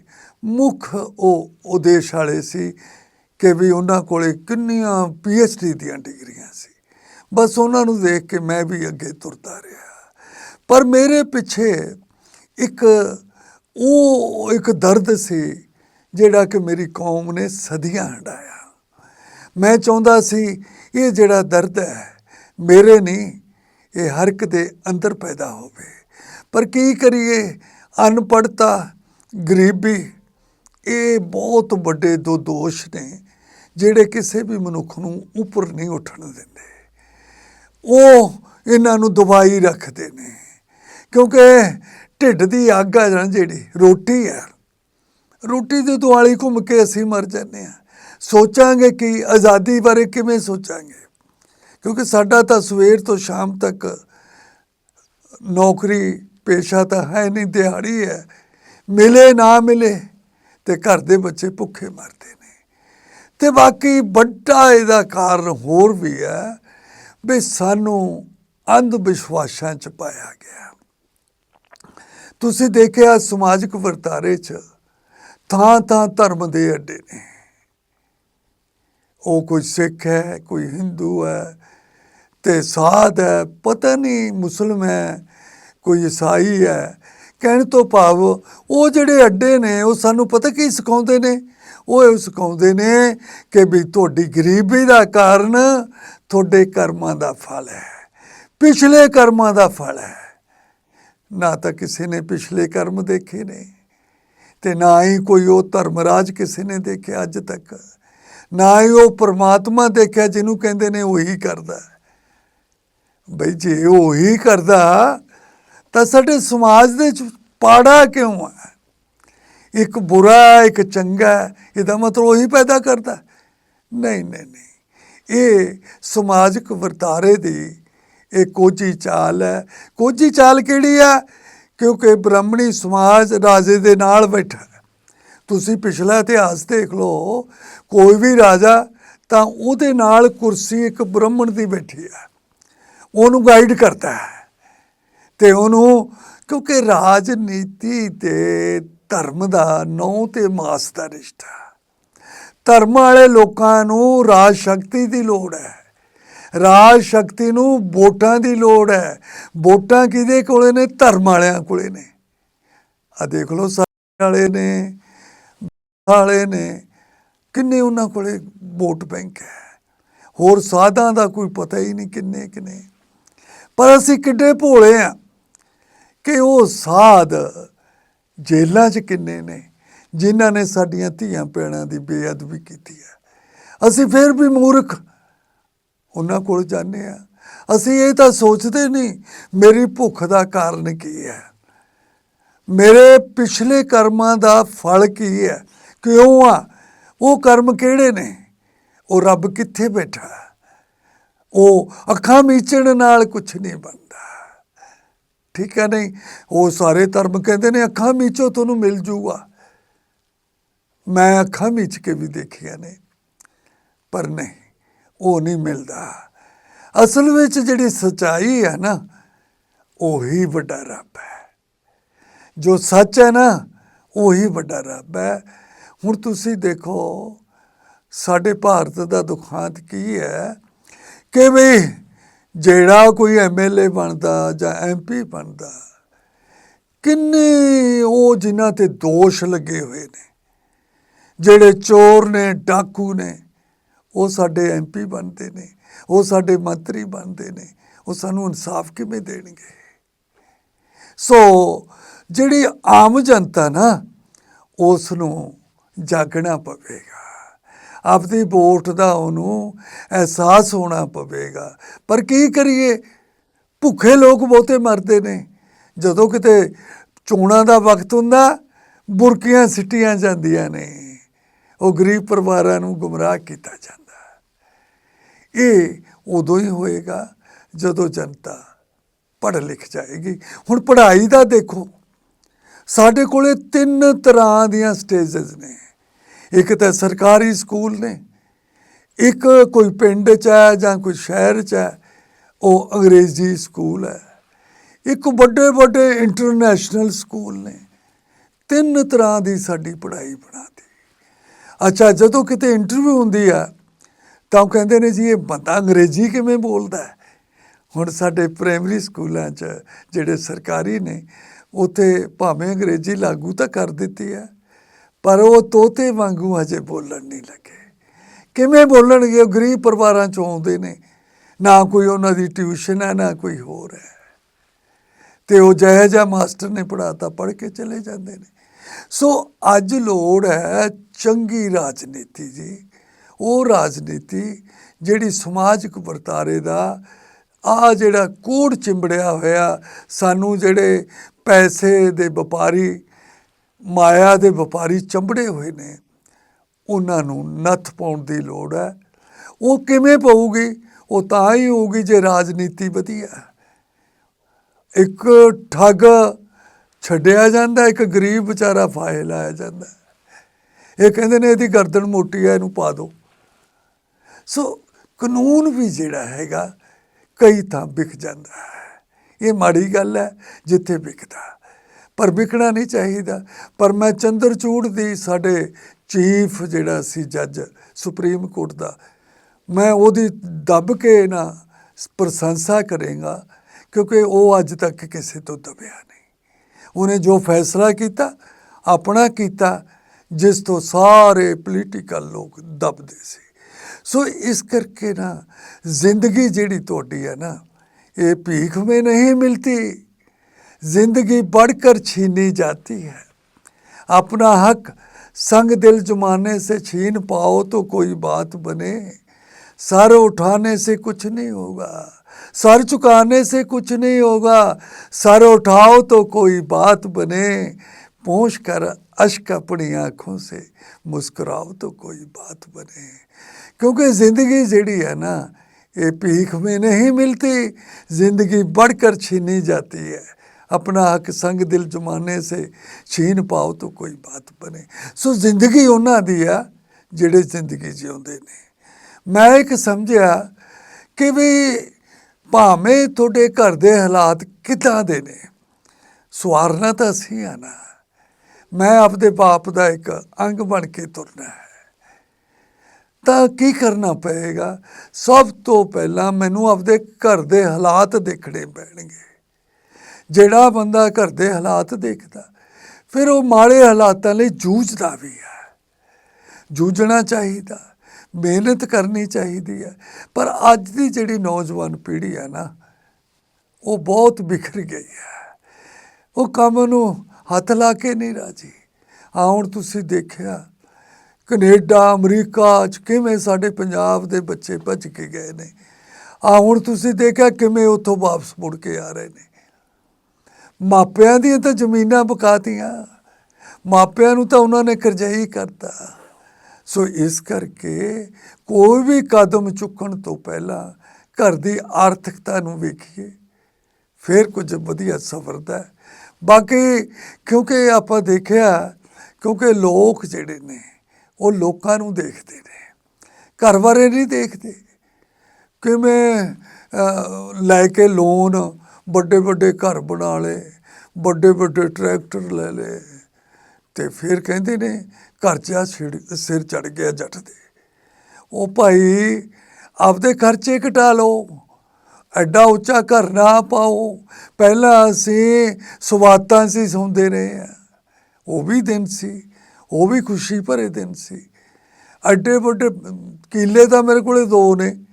ਮੁੱਖ ਉਹ ਉਦੇਸ਼ ਵਾਲੇ ਸੀ ਕਿ ਵੀ ਉਹਨਾਂ ਕੋਲੇ ਕਿੰਨੀਆਂ ਡੀ ਦੀਆਂ ਡਿਗਰੀਆਂ ਬਸ ਉਹਨਾਂ ਨੂੰ ਦੇਖ ਕੇ ਮੈਂ ਵੀ ਅੱਗੇ ਤੁਰਦਾ ਰਿਹਾ। ਪਰ ਮੇਰੇ ਪਿੱਛੇ ਇੱਕ, ਉਹ ਇੱਕ ਦਰਦ ਸੀ ਜਿਹੜਾ ਕਿ ਮੇਰੀ ਕੌਮ ਨੇ ਸਦੀਆਂ ਹੰਡਾਇਆ ਮੈਂ ਚਾਹੁੰਦਾ ਸੀ ਇਹ ਜਿਹੜਾ ਦਰਦ ਹੈ, ਮੇਰੇ ਨਹੀਂ, ਇਹ ਹਰ ਇੱਕ ਦੇ ਅੰਦਰ ਪੈਦਾ ਹੋਵੇ। ਪਰ ਕੀ ਕਰੀਏ? ਅਨਪੜਤਾ ਗਰੀਬੀ, ਇਹ ਬਹੁਤ ਵੱਡੇ ਦੋ ਦੋਸ਼ ਨੇ, ਜਿਹੜੇ ਕਿਸੇ ਵੀ ਮਨੁੱਖ ਨੂੰ ਉੱਪਰ ਨਹੀਂ ਉੱਠਣ ਦਿੰਦੇ। ਉਹ ਇਹਨਾਂ ਨੂੰ ਦਵਾਈ ਰੱਖਦੇ ਨੇ। ਕਿਉਂਕਿ ਢਿੱਡ ਦੀ ਅੱਗ ਆ ਜਾਣ ਜਿਹੜੀ, ਰੋਟੀ ਹੈ ਰੋਟੀ ਦੇ ਦੁਆਲੇ ਘੁੰਮ ਕੇ ਅਸੀਂ ਮਰ ਜਾਂਦੇ ਆ ਸੋਚਾਂਗੇ ਕਿ ਆਜ਼ਾਦੀ ਬਾਰੇ ਕਿਵੇਂ ਸੋਚਾਂਗੇ? ਕਿਉਂਕਿ ਸਾਡਾ ਤਾਂ ਸਵੇਰ ਤੋਂ ਸ਼ਾਮ ਤੱਕ ਨੌਕਰੀ ਪੇਸ਼ਾ ਤਾਂ ਹੈ ਨਹੀਂ, ਦਿਹਾੜੀ ਹੈ। ਮਿਲੇ, ਨਾ ਮਿਲੇ ਤੇ ਘਰ ਦੇ ਬੱਚੇ ਭੁੱਖੇ ਮਰਦੇ ਨੇ। ਤੇ ਬਾਕੀ ਵੱਡਾ ਇਹਦਾ ਕਾਰਨ ਹੋਰ ਵੀ ਹੈ ਵੀ ਸਾਨੂੰ ਅੰਧ ਵਿਸ਼ਵਾਸਾਂ ਚ ਪਾਇਆ ਗਿਆ। ਤੁਸੀਂ ਦੇਖਿਆ ਸਮਾਜਿਕ ਵਰਤਾਰੇ ਚ ਥਾਂ ਥਾਂ ਧਰਮ ਦੇ ਅੱਡੇ ਨੇ। ਉਹ ਕੋਈ ਸਿੱਖ ਹੈ, ਕੋਈ ਹਿੰਦੂ ਹੈ, ਤੇ ਸਾਧ ਹੈ, ਪਤਾ ਨਹੀਂ ਮੁਸਲਮ ਹੈ, ਕੋਈ ਈਸਾਈ ਹੈ। ਕਹਿਣ ਤੋਂ ਭਾਵ ਉਹ ਜਿਹੜੇ ਅੱਡੇ ਨੇ, ਉਹ ਸਾਨੂੰ ਪਤਾ ਕੀ ਸਿਖਾਉਂਦੇ ਨੇ? ਉਹ ਇਹ ਸਿਖਾਉਂਦੇ ਨੇ ਕਿ ਵੀ ਤੁਹਾਡੀ ਗਰੀਬੀ ਦਾ ਕਾਰਨ ਤੁਹਾਡੇ ਕਰਮਾਂ ਦਾ ਫਲ ਹੈ, ਪਿਛਲੇ ਕਰਮਾਂ ਦਾ ਫਲ ਹੈ। ਨਾ ਤਾਂ ਕਿਸੇ ਨੇ ਪਿਛਲੇ ਕਰਮ ਦੇਖੇ ਨੇ ਤੇ ਨਾ ਹੀ ਕੋਈ ਉਹ ਧਰਮਰਾਜ ਕਿਸੇ ਨੇ ਦੇਖਿਆ ਅੱਜ ਤੱਕ। ਨਾ ਹੀ ਉਹ ਪ੍ਰਮਾਤਮਾ ਦੇਖਿਆ ਜਿਹਨੂੰ ਕਹਿੰਦੇ ਨੇ ਉਹੀ ਕਰਦਾ। ਬਈ ਜੇ ਉਹੀ ਕਰਦਾ, ਤਾਂ ਸਾਡੇ ਸਮਾਜ ਦੇ ਚ ਪਾੜਾ ਕਿਉਂ ਹੈ ਇੱਕ ਬੁਰਾ, ਇੱਕ ਚੰਗਾ, ਇਹਦਾ ਮਤਲਬ ਉਹੀ ਪੈਦਾ ਕਰਦਾ। ਨਹੀਂ ਨਹੀਂ ਨਹੀਂ। ਇਹ ਸਮਾਜਿਕ ਵਰਤਾਰੇ ਦੀ ਇਹ ਕੋਝੀ ਚਾਲ ਹੈ। ਕੋਝੀ ਚਾਲ ਕਿਹੜੀ ਆ? ਕਿਉਂਕਿ ਬ੍ਰਾਹਮਣੀ ਸਮਾਜ ਰਾਜੇ ਦੇ ਨਾਲ ਬੈਠਾ ਤੁਸੀਂ ਪਿਛਲਾ ਇਤਿਹਾਸ ਦੇਖ ਲਓ, ਕੋਈ ਵੀ ਰਾਜਾ ਤਾਂ ਉਹਦੇ ਨਾਲ ਕੁਰਸੀ ਇੱਕ ਬ੍ਰਾਹਮਣ ਦੀ ਬੈਠੀ ਹੈ। ਉਹਨੂੰ ਗਾਈਡ ਕਰਦਾ ਹੈ। ਤੇ ਉਹਨੂੰ, ਕਿਉਂਕਿ ਰਾਜਨੀਤੀ ਤੇ ਧਰਮ ਦਾ ਨੌ ਤੇ ਮਾਸ ਦਾ ਰਿਸ਼ਤਾ ਧਰਮ ਵਾਲੇ ਲੋਕਾਂ ਨੂੰ ਰਾਜ ਸ਼ਕਤੀ ਦੀ ਲੋੜ ਹੈ। ਰਾਜ ਸ਼ਕਤੀ ਨੂੰ ਵੋਟਾਂ ਦੀ ਲੋੜ ਹੈ। ਵੋਟਾਂ ਕਿਹਦੇ ਕੋਲੇ ਨੇ? ਧਰਮ ਵਾਲਿਆਂ ਕੋਲੇ ਨੇ। ਆ ਦੇਖ ਲਓ, ਸਾਰੇ ਵਾਲੇ ਨੇ ਵਾਲੇ ਨੇ, ਕਿੰਨੇ ਉਹਨਾਂ ਕੋਲੇ ਵੋਟ ਬੈਂਕ ਹੈ। ਹੋਰ ਸਾਧਾਂ ਦਾ ਕੋਈ ਪਤਾ ਹੀ ਨਹੀਂ ਕਿੰਨੇ ਕਿੰਨੇ ਪਰ ਅਸੀਂ ਕਿੱਡੇ ਭੋਲੇ ਆ ਕਿ ਉਹ ਸਾਧ ਜੇਲਾਂ 'ਚ ਕਿੰਨੇ ਨੇ। ਜਿਨ੍ਹਾਂ ਨੇ ਸਾਡੀਆਂ ਧੀਆਂ ਭੈਣਾਂ ਦੀ ਬੇਅਦਬੀ ਕੀਤੀ ਹੈ। ਅਸੀਂ ਫਿਰ ਵੀ ਮੂਰਖ। ਉਹਨਾਂ ਕੋਲ ਜਾਂਦੇ ਆ ਅਸੀਂ ਇਹ ਤਾਂ ਸੋਚਦੇ ਨਹੀਂ, ਮੇਰੀ ਭੁੱਖ ਦਾ ਕਾਰਨ ਕੀ ਹੈ? ਮੇਰੇ ਪਿਛਲੇ ਕਰਮਾਂ ਦਾ ਫਲ ਕੀ ਹੈ? ਕਿਉਂ ਆ? ਉਹ ਕਰਮ ਕਿਹੜੇ ਨੇ? ਉਹ ਰੱਬ ਕਿੱਥੇ ਬੈਠਾ? ਉਹ ਅੱਖਾਂ ਮੀਚਣ ਨਾਲ ਕੁਝ ਨਹੀਂ ਬਣਦਾ। ਠੀਕ ਹੈ ਨਹੀਂ? ਉਹ ਸਾਰੇ ਧਰਮ ਕਹਿੰਦੇ ਨੇ, ਅੱਖਾਂ ਮੀਚੋ, ਤੁਹਾਨੂੰ ਮਿਲ ਜੂਗਾ। ਮੈਂ ਅੱਖਾਂ ਮੀਚ ਕੇ ਵੀ ਦੇਖੀਆਂ ਨੇ, ਪਰ ਨਹੀਂ, ਉਹ ਨਹੀਂ ਮਿਲਦਾ। ਅਸਲ ਵਿੱਚ ਜਿਹੜੀ ਸਚਾਈ ਹੈ ਨਾ, ਉਹੀ ਵੱਡਾ ਰੱਬ ਹੈ। ਜੋ ਸੱਚ ਹੈ ਨਾ, ਉਹੀ ਵੱਡਾ ਰੱਬ ਹੈ। ਹੁਣ ਤੁਸੀਂ ਦੇਖੋ, ਸਾਡੇ ਭਾਰਤ ਦਾ ਦੁਖਾਂਤ ਕੀ ਹੈ ਕਿ ਵੀ ਜਿਹੜਾ ਕੋਈ ਐਮਐਲਏ ਬਣਦਾ ਜਾਂ ਐਮਪੀ ਬਣਦਾ, ਕਿੰਨੇ ਉਹ ਜਿਨ੍ਹਾਂ ਤੇ ਦੋਸ਼ ਲੱਗੇ ਹੋਏ ਨੇ। ਜਿਹੜੇ ਚੋਰ ਨੇ, ਡਾਕੂ ਨੇ, ਉਹ ਸਾਡੇ ਐਮਪੀ ਬਣਦੇ ਨੇ, ਉਹ ਸਾਡੇ ਮੰਤਰੀ ਬਣਦੇ ਨੇ, ਉਹ ਸਾਨੂੰ ਇਨਸਾਫ ਕਿਵੇਂ ਦੇਣਗੇ? ਸੋ ਜਿਹੜੀ ਆਮ ਜਨਤਾ ਨਾ ਉਸ ਨੂੰ ਜਾਗਣਾ ਪਵੇਗਾ। ਆਪਦੀ ਵੋਟ ਦਾ ਉਹਨੂੰ ਅਹਿਸਾਸ ਹੋਣਾ ਪਵੇਗਾ। ਪਰ ਕੀ ਕਰੀਏ? ਭੁੱਖੇ ਲੋਕ ਬਹੁਤੇ ਮਰਦੇ ਨੇ। ਜਦੋਂ ਕਿਤੇ ਚੋਣਾਂ ਦਾ ਵਕਤ ਹੁੰਦਾ, ਬੁਰਕੀਆਂ ਸਿੱਟੀਆਂ ਜਾਂਦੀਆਂ ਨੇ। ਉਹ ਗਰੀਬ ਪਰਿਵਾਰਾਂ ਨੂੰ ਗੁੰਮਰਾਹ ਕੀਤਾ ਜਾਂਦਾ ਹੈ। ਇਹ ਉਦੋਂ ਹੀ ਹੋਏਗਾ ਜਦੋਂ ਜਨਤਾ ਪੜ੍ਹ ਲਿਖ ਜਾਏਗੀ। ਹੁਣ ਪੜ੍ਹਾਈ ਦਾ ਦੇਖੋ, ਸਾਡੇ ਕੋਲੇ ਤਿੰਨ ਤਰ੍ਹਾਂ ਦੀਆਂ ਸਟੇਜਸ ਨੇ। ਇੱਕ ਤਾਂ ਸਰਕਾਰੀ ਸਕੂਲ ਨੇ, ਇੱਕ ਕੋਈ ਪਿੰਡ 'ਚ ਹੈ ਜਾਂ ਕੋਈ ਸ਼ਹਿਰ 'ਚ ਹੈ, ਉਹ ਅੰਗਰੇਜ਼ੀ ਸਕੂਲ ਹੈ। ਇੱਕ ਵੱਡੇ ਵੱਡੇ ਇੰਟਰਨੈਸ਼ਨਲ ਸਕੂਲ ਨੇ। ਤਿੰਨ ਤਰ੍ਹਾਂ ਦੀ ਸਾਡੀ ਪੜ੍ਹਾਈ ਬਣਾ ਅੱਛਾ, ਜਦੋਂ ਕਿਤੇ ਇੰਟਰਵਿਊ ਹੁੰਦੀ ਆ, ਤਾਂ ਉਹ ਕਹਿੰਦੇ ਨੇ ਜੀ, ਇਹ ਬੰਦਾ ਅੰਗਰੇਜ਼ੀ ਕਿਵੇਂ ਬੋਲਦਾ ਹੈ? ਹੁਣ ਸਾਡੇ ਪ੍ਰਾਇਮਰੀ ਸਕੂਲਾਂ 'ਚ ਜਿਹੜੇ ਸਰਕਾਰੀ ਨੇ, ਉੱਥੇ ਭਾਵੇਂ ਅੰਗਰੇਜ਼ੀ ਲਾਗੂ ਤਾਂ ਕਰ ਦਿੱਤੀ ਹੈ ਪਰ ਉਹ ਤੋਤੇ ਵਾਂਗੂ ਹਜੇ ਬੋਲਣ ਨਹੀਂ ਲੱਗੇ। ਕਿਵੇਂ ਬੋਲਣਗੇ? ਉਹ ਗਰੀਬ ਪਰਿਵਾਰਾਂ 'ਚੋਂ ਆਉਂਦੇ ਨੇ। ਨਾ ਕੋਈ ਉਹਨਾਂ ਦੀ ਟਿਊਸ਼ਨ ਹੈ, ਨਾ ਕੋਈ ਹੋਰ ਹੈ। ਤੇ ਉਹ ਜਿਹੋ ਜਿਹਾ ਮਾਸਟਰ ਨੇ ਪੜਾਤਾ ਪੜ੍ਹ ਕੇ ਚਲੇ ਜਾਂਦੇ ਨੇ। ਸੋ ਅੱਜ ਲੋੜ ਹੈ ਚੰਗੀ ਰਾਜਨੀਤੀ ਜੀ। ਉਹ ਰਾਜਨੀਤੀ ਜਿਹੜੀ ਸਮਾਜਿਕ ਵਰਤਾਰੇ ਦਾ ਆ ਜਿਹੜਾ ਕੋੜ ਚਿੰਬੜਿਆ ਹੋਇਆ, ਸਾਨੂੰ ਜਿਹੜੇ ਪੈਸੇ ਦੇ ਵਪਾਰੀ, ਮਾਇਆ ਦੇ ਵਪਾਰੀ ਚੰਬੜੇ ਹੋਏ ਨੇ, ਉਹਨਾਂ ਨੂੰ ਨੱਥ ਪਾਉਣ ਦੀ ਲੋੜ ਹੈ। ਉਹ ਕਿਵੇਂ ਪਊਗੀ? ਉਹ ਤਾਂ ਹੀ ਹੋਊਗੀ ਜੇ ਰਾਜਨੀਤੀ ਵਧੀਆ। ਇੱਕ ਠੱਗ ਛੱਡਿਆ ਜਾਂਦਾ, ਇੱਕ ਗਰੀਬ ਵਿਚਾਰਾ ਫਾਇਲ ਲਾਇਆ ਜਾਂਦਾ। ਇਹ ਕਹਿੰਦੇ ਨੇ ਇਹਦੀ ਗਰਦਨ ਮੋਟੀ ਹੈ, ਇਹਨੂੰ ਪਾ ਦਿਓ। ਸੋ ਕਾਨੂੰਨ ਵੀ ਜਿਹੜਾ ਹੈਗਾ ਕਈ ਤਾਂ ਵਿਕ ਜਾਂਦਾ ਹੈ। ਇਹ ਮਾੜੀ ਗੱਲ ਹੈ ਜਿੱਥੇ ਵਿਕਦਾ। ਪਰ ਵਿਕਣਾ ਨਹੀਂ ਚਾਹੀਦਾ। ਪਰ ਮੈਂ ਚੰਦਰਚੂੜ ਦੀ ਸਾਡੇ ਚੀਫ ਜਿਹੜਾ ਸੀ ਜੱਜ ਸੁਪਰੀਮ ਕੋਰਟ ਦਾ, ਮੈਂ ਉਹਦੀ ਦੱਬ ਕੇ ਨਾ ਪ੍ਰਸ਼ੰਸਾ ਕਰੇਗਾ ਕਿਉਂਕਿ ਉਹ ਅੱਜ ਤੱਕ ਕਿਸੇ ਤੋਂ ਦਬਿਆ ਨਹੀਂ। ਉਹਨੇ ਜੋ ਫੈਸਲਾ ਕੀਤਾ, ਆਪਣਾ ਕੀਤਾ ਜਿਸ ਤੋਂ ਸਾਰੇ ਪੋਲੀਟੀਕਲ ਲੋਕ ਦਬਦੇ ਸੀ ਸੋ ਇਸ ਕਰਕੇ ਨਾ ਜ਼ਿੰਦਗੀ ਜਿਹੜੀ ਤੁਹਾਡੀ ਹੈ ਨਾ ਇਹ ਭੀਖ ਮੇ ਨਹੀਂ ਮਿਲਤੀ ਜ਼ਿੰਦਗੀ बढ़कर छीनी जाती है अपना हक संग दिल जमाने से छीन पाओ तो कोई बात बने सर उठाने से कुछ नहीं होगा सर झुकाने से कुछ नहीं होगा सर उठाओ तो कोई बात बने पहुँच कर अश्क अपनी आँखों से मुस्कुराओ तो कोई बात बने क्योंकि ज़िंदगी जड़ी है ना ये भीख में नहीं मिलती ज़िंदगी बढ़कर छीनी जाती है अपना हक ਸੰਗ ਦਿਲ ਜਮਾਨੇ ਸੇ ਛੀਨ ਪਾਓ ਤਾਂ ਕੋਈ ਬਾਤ ਬਣੇ ਸੋ ਜ਼ਿੰਦਗੀ ਉਹਨਾਂ ਦੀ ਆ ਜਿਹੜੇ ਜ਼ਿੰਦਗੀ ਜਿਉਂਦੇ ਨੇ ਮੈਂ ਇੱਕ ਸਮਝਿਆ ਕਿ ਵੀ ਭਾਵੇਂ ਤੁਹਾਡੇ ਘਰ ਦੇ ਹਾਲਾਤ ਕਿਦਾਂ ਦੇ ਨੇ ਸਵਾਰਨਾ ਤਾਂ ਅਸੀਂ ਆ ਨਾ ਮੈਂ ਆਪਦੇ ਬਾਪ ਦਾ ਇੱਕ ਅੰਗ ਬਣ ਕੇ ਤੁਰਨਾ ਹੈ। ਤਾਂ ਕੀ ਕਰਨਾ ਪਏਗਾ? ਸਭ ਤੋਂ ਪਹਿਲਾਂ ਮੈਨੂੰ ਆਪਦੇ ਘਰ ਦੇ ਹਾਲਾਤ ਦੇਖਣੇ ਪੈਣਗੇ। ਜਿਹੜਾ ਬੰਦਾ ਘਰ ਦੇ ਹਾਲਾਤ ਦੇਖਦਾ, ਫਿਰ ਉਹ ਮਾੜੇ ਹਾਲਾਤਾਂ ਲਈ ਜੂਝਦਾ ਵੀ ਹੈ। ਜੂਝਣਾ ਚਾਹੀਦਾ, ਮਿਹਨਤ ਕਰਨੀ ਚਾਹੀਦੀ ਹੈ। ਪਰ ਅੱਜ ਦੀ ਜਿਹੜੀ ਨੌਜਵਾਨ ਪੀੜ੍ਹੀ ਹੈ ਨਾ, ਉਹ ਬਹੁਤ ਵਿਖਰ ਗਈ ਹੈ। ਉਹ ਕੰਮ ਨੂੰ ਹੱਥ ਲਾ ਕੇ ਨਹੀਂ ਰਾਜੀ। ਆ ਹੁਣ ਤੁਸੀਂ ਦੇਖਿਆ, ਕੈਨੇਡਾ, ਅਮਰੀਕਾ ਚ ਕਿਵੇਂ ਸਾਡੇ ਪੰਜਾਬ ਦੇ ਬੱਚੇ ਭੱਜ ਕੇ ਗਏ ਨੇ। ਆ ਹੁਣ ਤੁਸੀਂ ਦੇਖਿਆ ਕਿਵੇਂ ਉੱਥੋਂ ਵਾਪਸ ਮੁੜ ਕੇ ਆ ਰਹੇ ਨੇ। ਮਾਪਿਆਂ ਦੀਆਂ ਤਾਂ ਜ਼ਮੀਨਾਂ ਬਕਾਤੀਆਂ। ਮਾਪਿਆਂ ਨੂੰ ਤਾਂ ਉਹਨਾਂ ਨੇ ਕਰਜ਼ਾਈ ਕਰਤਾ। ਸੋ ਇਸ ਕਰਕੇ ਕੋਈ ਵੀ ਕਦਮ ਚੁੱਕਣ ਤੋਂ ਪਹਿਲਾਂ ਘਰ ਦੀ ਆਰਥਿਕਤਾ ਨੂੰ ਵੇਖੀਏ। ਫਿਰ ਕੁਝ ਵਧੀਆ ਸਫਰਦਾ ਹੈ। ਬਾਕੀ ਕਿਉਂਕਿ ਆਪਾਂ ਦੇਖਿਆ, ਕਿਉਂਕਿ ਲੋਕ ਜਿਹੜੇ ਨੇ, ਉਹ ਲੋਕਾਂ ਨੂੰ ਦੇਖਦੇ ਨੇ। ਘਰ ਬਾਰੇ ਨਹੀਂ ਦੇਖਦੇ। ਕਿਵੇਂ ਲੈ ਕੇ ਲੋਨ, ਵੱਡੇ ਵੱਡੇ ਘਰ ਬਣਾ ਲਏ, ਵੱਡੇ ਵੱਡੇ ਟਰੈਕਟਰ ਲੈ ਲਏ, ਤੇ ਫਿਰ ਕਹਿੰਦੇ ਨੇ, ਘਰ 'ਚ ਸਿਰ- ਸਿਰ ਚੜ ਗਿਆ ਜੱਟ ਦੇ। ਉਹ ਭਾਈ, ਆਪਦੇ ਖਰਚੇ ਘਟਾ ਲਓ। ਐਡਾ ਉੱਚਾ ਘਰ ਨਾ ਪਾਓ। ਪਹਿਲਾਂ ਅਸੀਂ ਸਵਾਤਾਂ ਸੀ ਸੌਂਦੇ ਰਹੇ ਆ। ਉਹ ਵੀ ਦਿਨ ਸੀ, ਉਹ ਵੀ ਖੁਸ਼ੀ ਭਰੇ ਦਿਨ ਸੀ। ਐਡੇ ਵੱਡੇ ਕੀਲੇ ਤਾਂ ਮੇਰੇ ਕੋਲੇ ਦੋ ਨੇ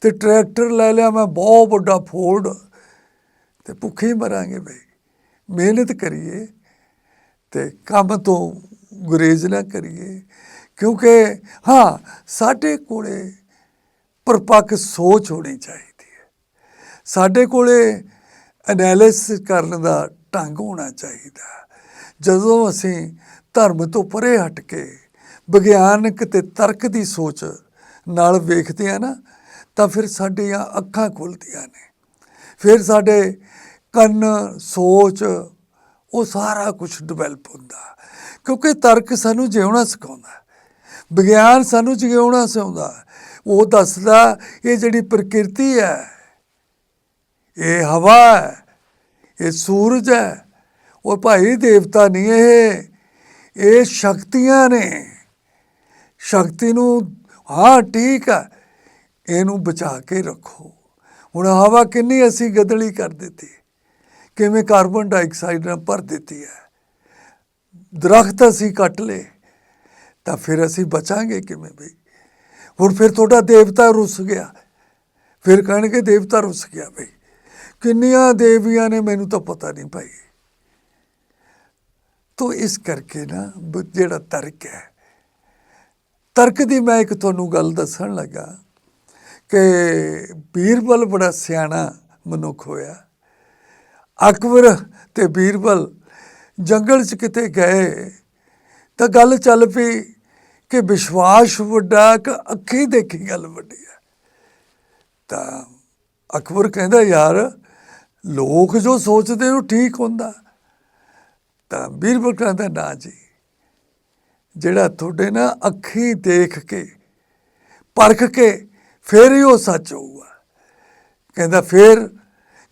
ਤੇ ਟਰੈਕਟਰ ਲੈ ਲਿਆ ਮੈਂ, ਬਹੁਤ ਵੱਡਾ ਫੋਰਡ। ਤੇ ਭੁੱਖੇ ਹੀ ਮਰਾਂਗੇ ਬਈ। ਮਿਹਨਤ ਕਰੀਏ ਤੇ ਕੰਮ ਤੋਂ ਗੁਰੇਜ਼ ਨਾ ਕਰੀਏ। ਕਿਉਂਕਿ ਹਾਂ, ਸਾਡੇ ਕੋਲੇ ਪਰਪੱਕ ਸੋਚ ਹੋਣੀ ਚਾਹੀਦੀ। ਸਾਡੇ ਕੋਲੇ ਐਨਾਲਿਸਿਸ ਕਰਨ ਦਾ ਢੰਗ ਹੋਣਾ ਚਾਹੀਦਾ ਜਦੋਂ ਅਸੀਂ ਧਰਮ ਤੋਂ ਪਰੇ ਹਟ ਕੇ ਵਿਗਿਆਨਕ ਤੇ ਤਰਕ ਦੀ ਸੋਚ ਨਾਲ ਵੇਖਦੇ ਆ ਨਾ, ਤਾਂ ਫਿਰ ਸਾਡੀਆਂ ਅੱਖਾਂ ਖੁੱਲਦੀਆਂ ਨੇ। ਫਿਰ ਸਾਡੇ ਕੰਨ, ਸੋਚ, ਉਹ ਸਾਰਾ ਕੁਝ ਡਿਵੈਲਪ ਹੁੰਦਾ ਕਿਉਂਕਿ ਤਰਕ ਸਾਨੂੰ ਜਿਉਣਾ ਸਿਖਾਉਂਦਾ ਵਿਗਿਆਨ ਸਾਨੂੰ ਜਿਉਣਾ ਸਿਖਾਉਂਦਾ ਉਹ ਦੱਸਦਾ ਇਹ ਜਿਹੜੀ ਪ੍ਰਕਿਰਤੀ ਹੈ ਇਹ ਹਵਾ ਹੈ, ਇਹ ਸੂਰਜ ਹੈ। ਉਹ ਭਾਈ ਦੇਵਤਾ ਨਹੀਂ ਇਹ। ਇਹ ਸ਼ਕਤੀਆਂ ਨੇ। ਸ਼ਕਤੀ ਨੂੰ, ਹਾਂ, ਠੀਕ ਹੈ। ਇਹਨੂੰ ਬਚਾ ਕੇ ਰੱਖੋ। ਹੁਣ ਹਵਾ ਕਿੰਨੀ ਅਸੀਂ ਗਦਲੀ ਕਰ ਦਿੱਤੀ। ਕਿਵੇਂ ਕਾਰਬਨ ਡਾਈਆਕਸਾਈਡ ਨਾਲ ਭਰ ਦਿੱਤੀ ਹੈ। ਦਰਖਤ ਅਸੀਂ ਕੱਟ ਲਏ। ਤਾਂ ਫਿਰ ਅਸੀਂ ਬਚਾਂਗੇ ਕਿਵੇਂ ਬਈ? ਹੁਣ ਫਿਰ ਤੁਹਾਡਾ ਦੇਵਤਾ ਰੁੱਸ ਗਿਆ। ਫਿਰ ਕਹਿਣਗੇ ਦੇਵਤਾ ਰੁੱਸ ਗਿਆ ਬਈ। ਕਿੰਨੀਆਂ ਦੇਵੀਆਂ ਨੇ ਮੈਨੂੰ ਤਾਂ ਪਤਾ ਨਹੀਂ ਭਾਈ। ਤੋ ਇਸ ਕਰਕੇ ਨਾ ਜਿਹੜਾ ਤਰਕ ਹੈ, ਤਰਕ ਦੀ ਮੈਂ ਇੱਕ ਤੁਹਾਨੂੰ ਗੱਲ ਦੱਸਣ ਲੱਗਾ ਕਿ ਬੀਰਬਲ ਬੜਾ ਸਿਆਣਾ ਮਨੁੱਖ ਹੋਇਆ। ਅਕਬਰ ਤੇ ਬੀਰਬਲ ਜੰਗਲ 'ਚ ਕਿਤੇ ਗਏ ਤਾਂ ਗੱਲ ਚੱਲ ਪਈ ਕਿ ਵਿਸ਼ਵਾਸ ਵੱਡਾ ਕਿ ਅੱਖੀ ਦੇਖੀ ਗੱਲ ਵੱਡੀ ਹੈ ਤਾਂ ਅਕਬਰ ਕਹਿੰਦਾ, ਯਾਰ ਲੋਕ ਜੋ ਸੋਚਦੇ ਉਹ ਠੀਕ ਹੁੰਦਾ। ਤਾਂ ਬੀਰਬਲ ਕਹਿੰਦਾ ਨਾ ਜੀ, ਜਿਹੜਾ ਤੁਹਾਡੇ ਨਾ ਅੱਖੀਂ ਦੇਖ ਕੇ, ਪਰਖ ਕੇ ਫਿਰ ਹੀ ਉਹ ਸੱਚ ਹੋਊਗਾ। ਕਹਿੰਦਾ ਫਿਰ,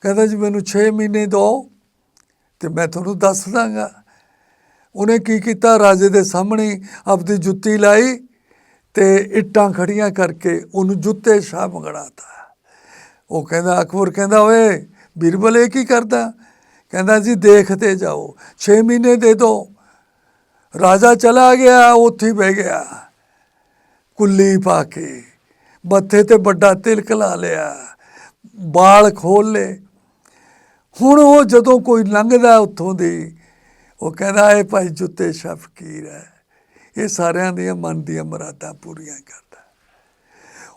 ਕਹਿੰਦਾ ਜੀ ਮੈਨੂੰ 6 ਮਹੀਨੇ ਦਿਓ ਤੇ ਮੈਂ ਤੁਹਾਨੂੰ ਦੱਸ ਦਾਂਗਾ। ਉਹਨੇ ਕੀ ਕੀਤਾ? ਰਾਜੇ ਦੇ ਸਾਹਮਣੇ ਆਪਦੀ ਜੁੱਤੀ ਲਾਈ ਤੇ ਇੱਟਾਂ ਖੜੀਆਂ ਕਰਕੇ ਉਹਨੂੰ ਜੁੱਤੇ ਸ਼ਾਹ ਮੰਗੜਾਤਾ ਉਹ ਕਹਿੰਦਾ, ਅਕਬਰ ਕਹਿੰਦਾ, ਓਏ ਬੀਰਬਲ ਇਹ ਕੀ ਕਰਦਾ? ਕਹਿੰਦਾ ਜੀ ਦੇਖਦੇ ਜਾਓ 6 ਮਹੀਨੇ ਦੇ ਦੋ। ਰਾਜਾ ਚਲਾ ਗਿਆ, ਉੱਥੇ ਹੀ ਬਹਿ ਗਿਆ। ਕੁੱਲੀ ਪਾ ਕੇ ਮੱਥੇ ਤੇ ਵੱਡਾ ਤਿਲਕ ਲਾ ਲਿਆ ਬਾਲ ਖੋਲ ਲੇ ਹੁਣ ਉਹ ਜਦੋਂ ਕੋਈ ਲੰਘਦਾ ਉੱਥੋਂ ਦੀ, ਉਹ ਕਹਿੰਦਾ, ਇਹ ਭਾਈ ਜੁੱਤੇ ਸ਼ਾਹ ਫਕੀਰ ਹੈ। ਇਹ ਸਾਰਿਆਂ ਦੀਆਂ ਮਨ ਦੀਆਂ ਮੁਰਾਦਾਂ ਪੂਰੀਆਂ ਕਰਦਾ।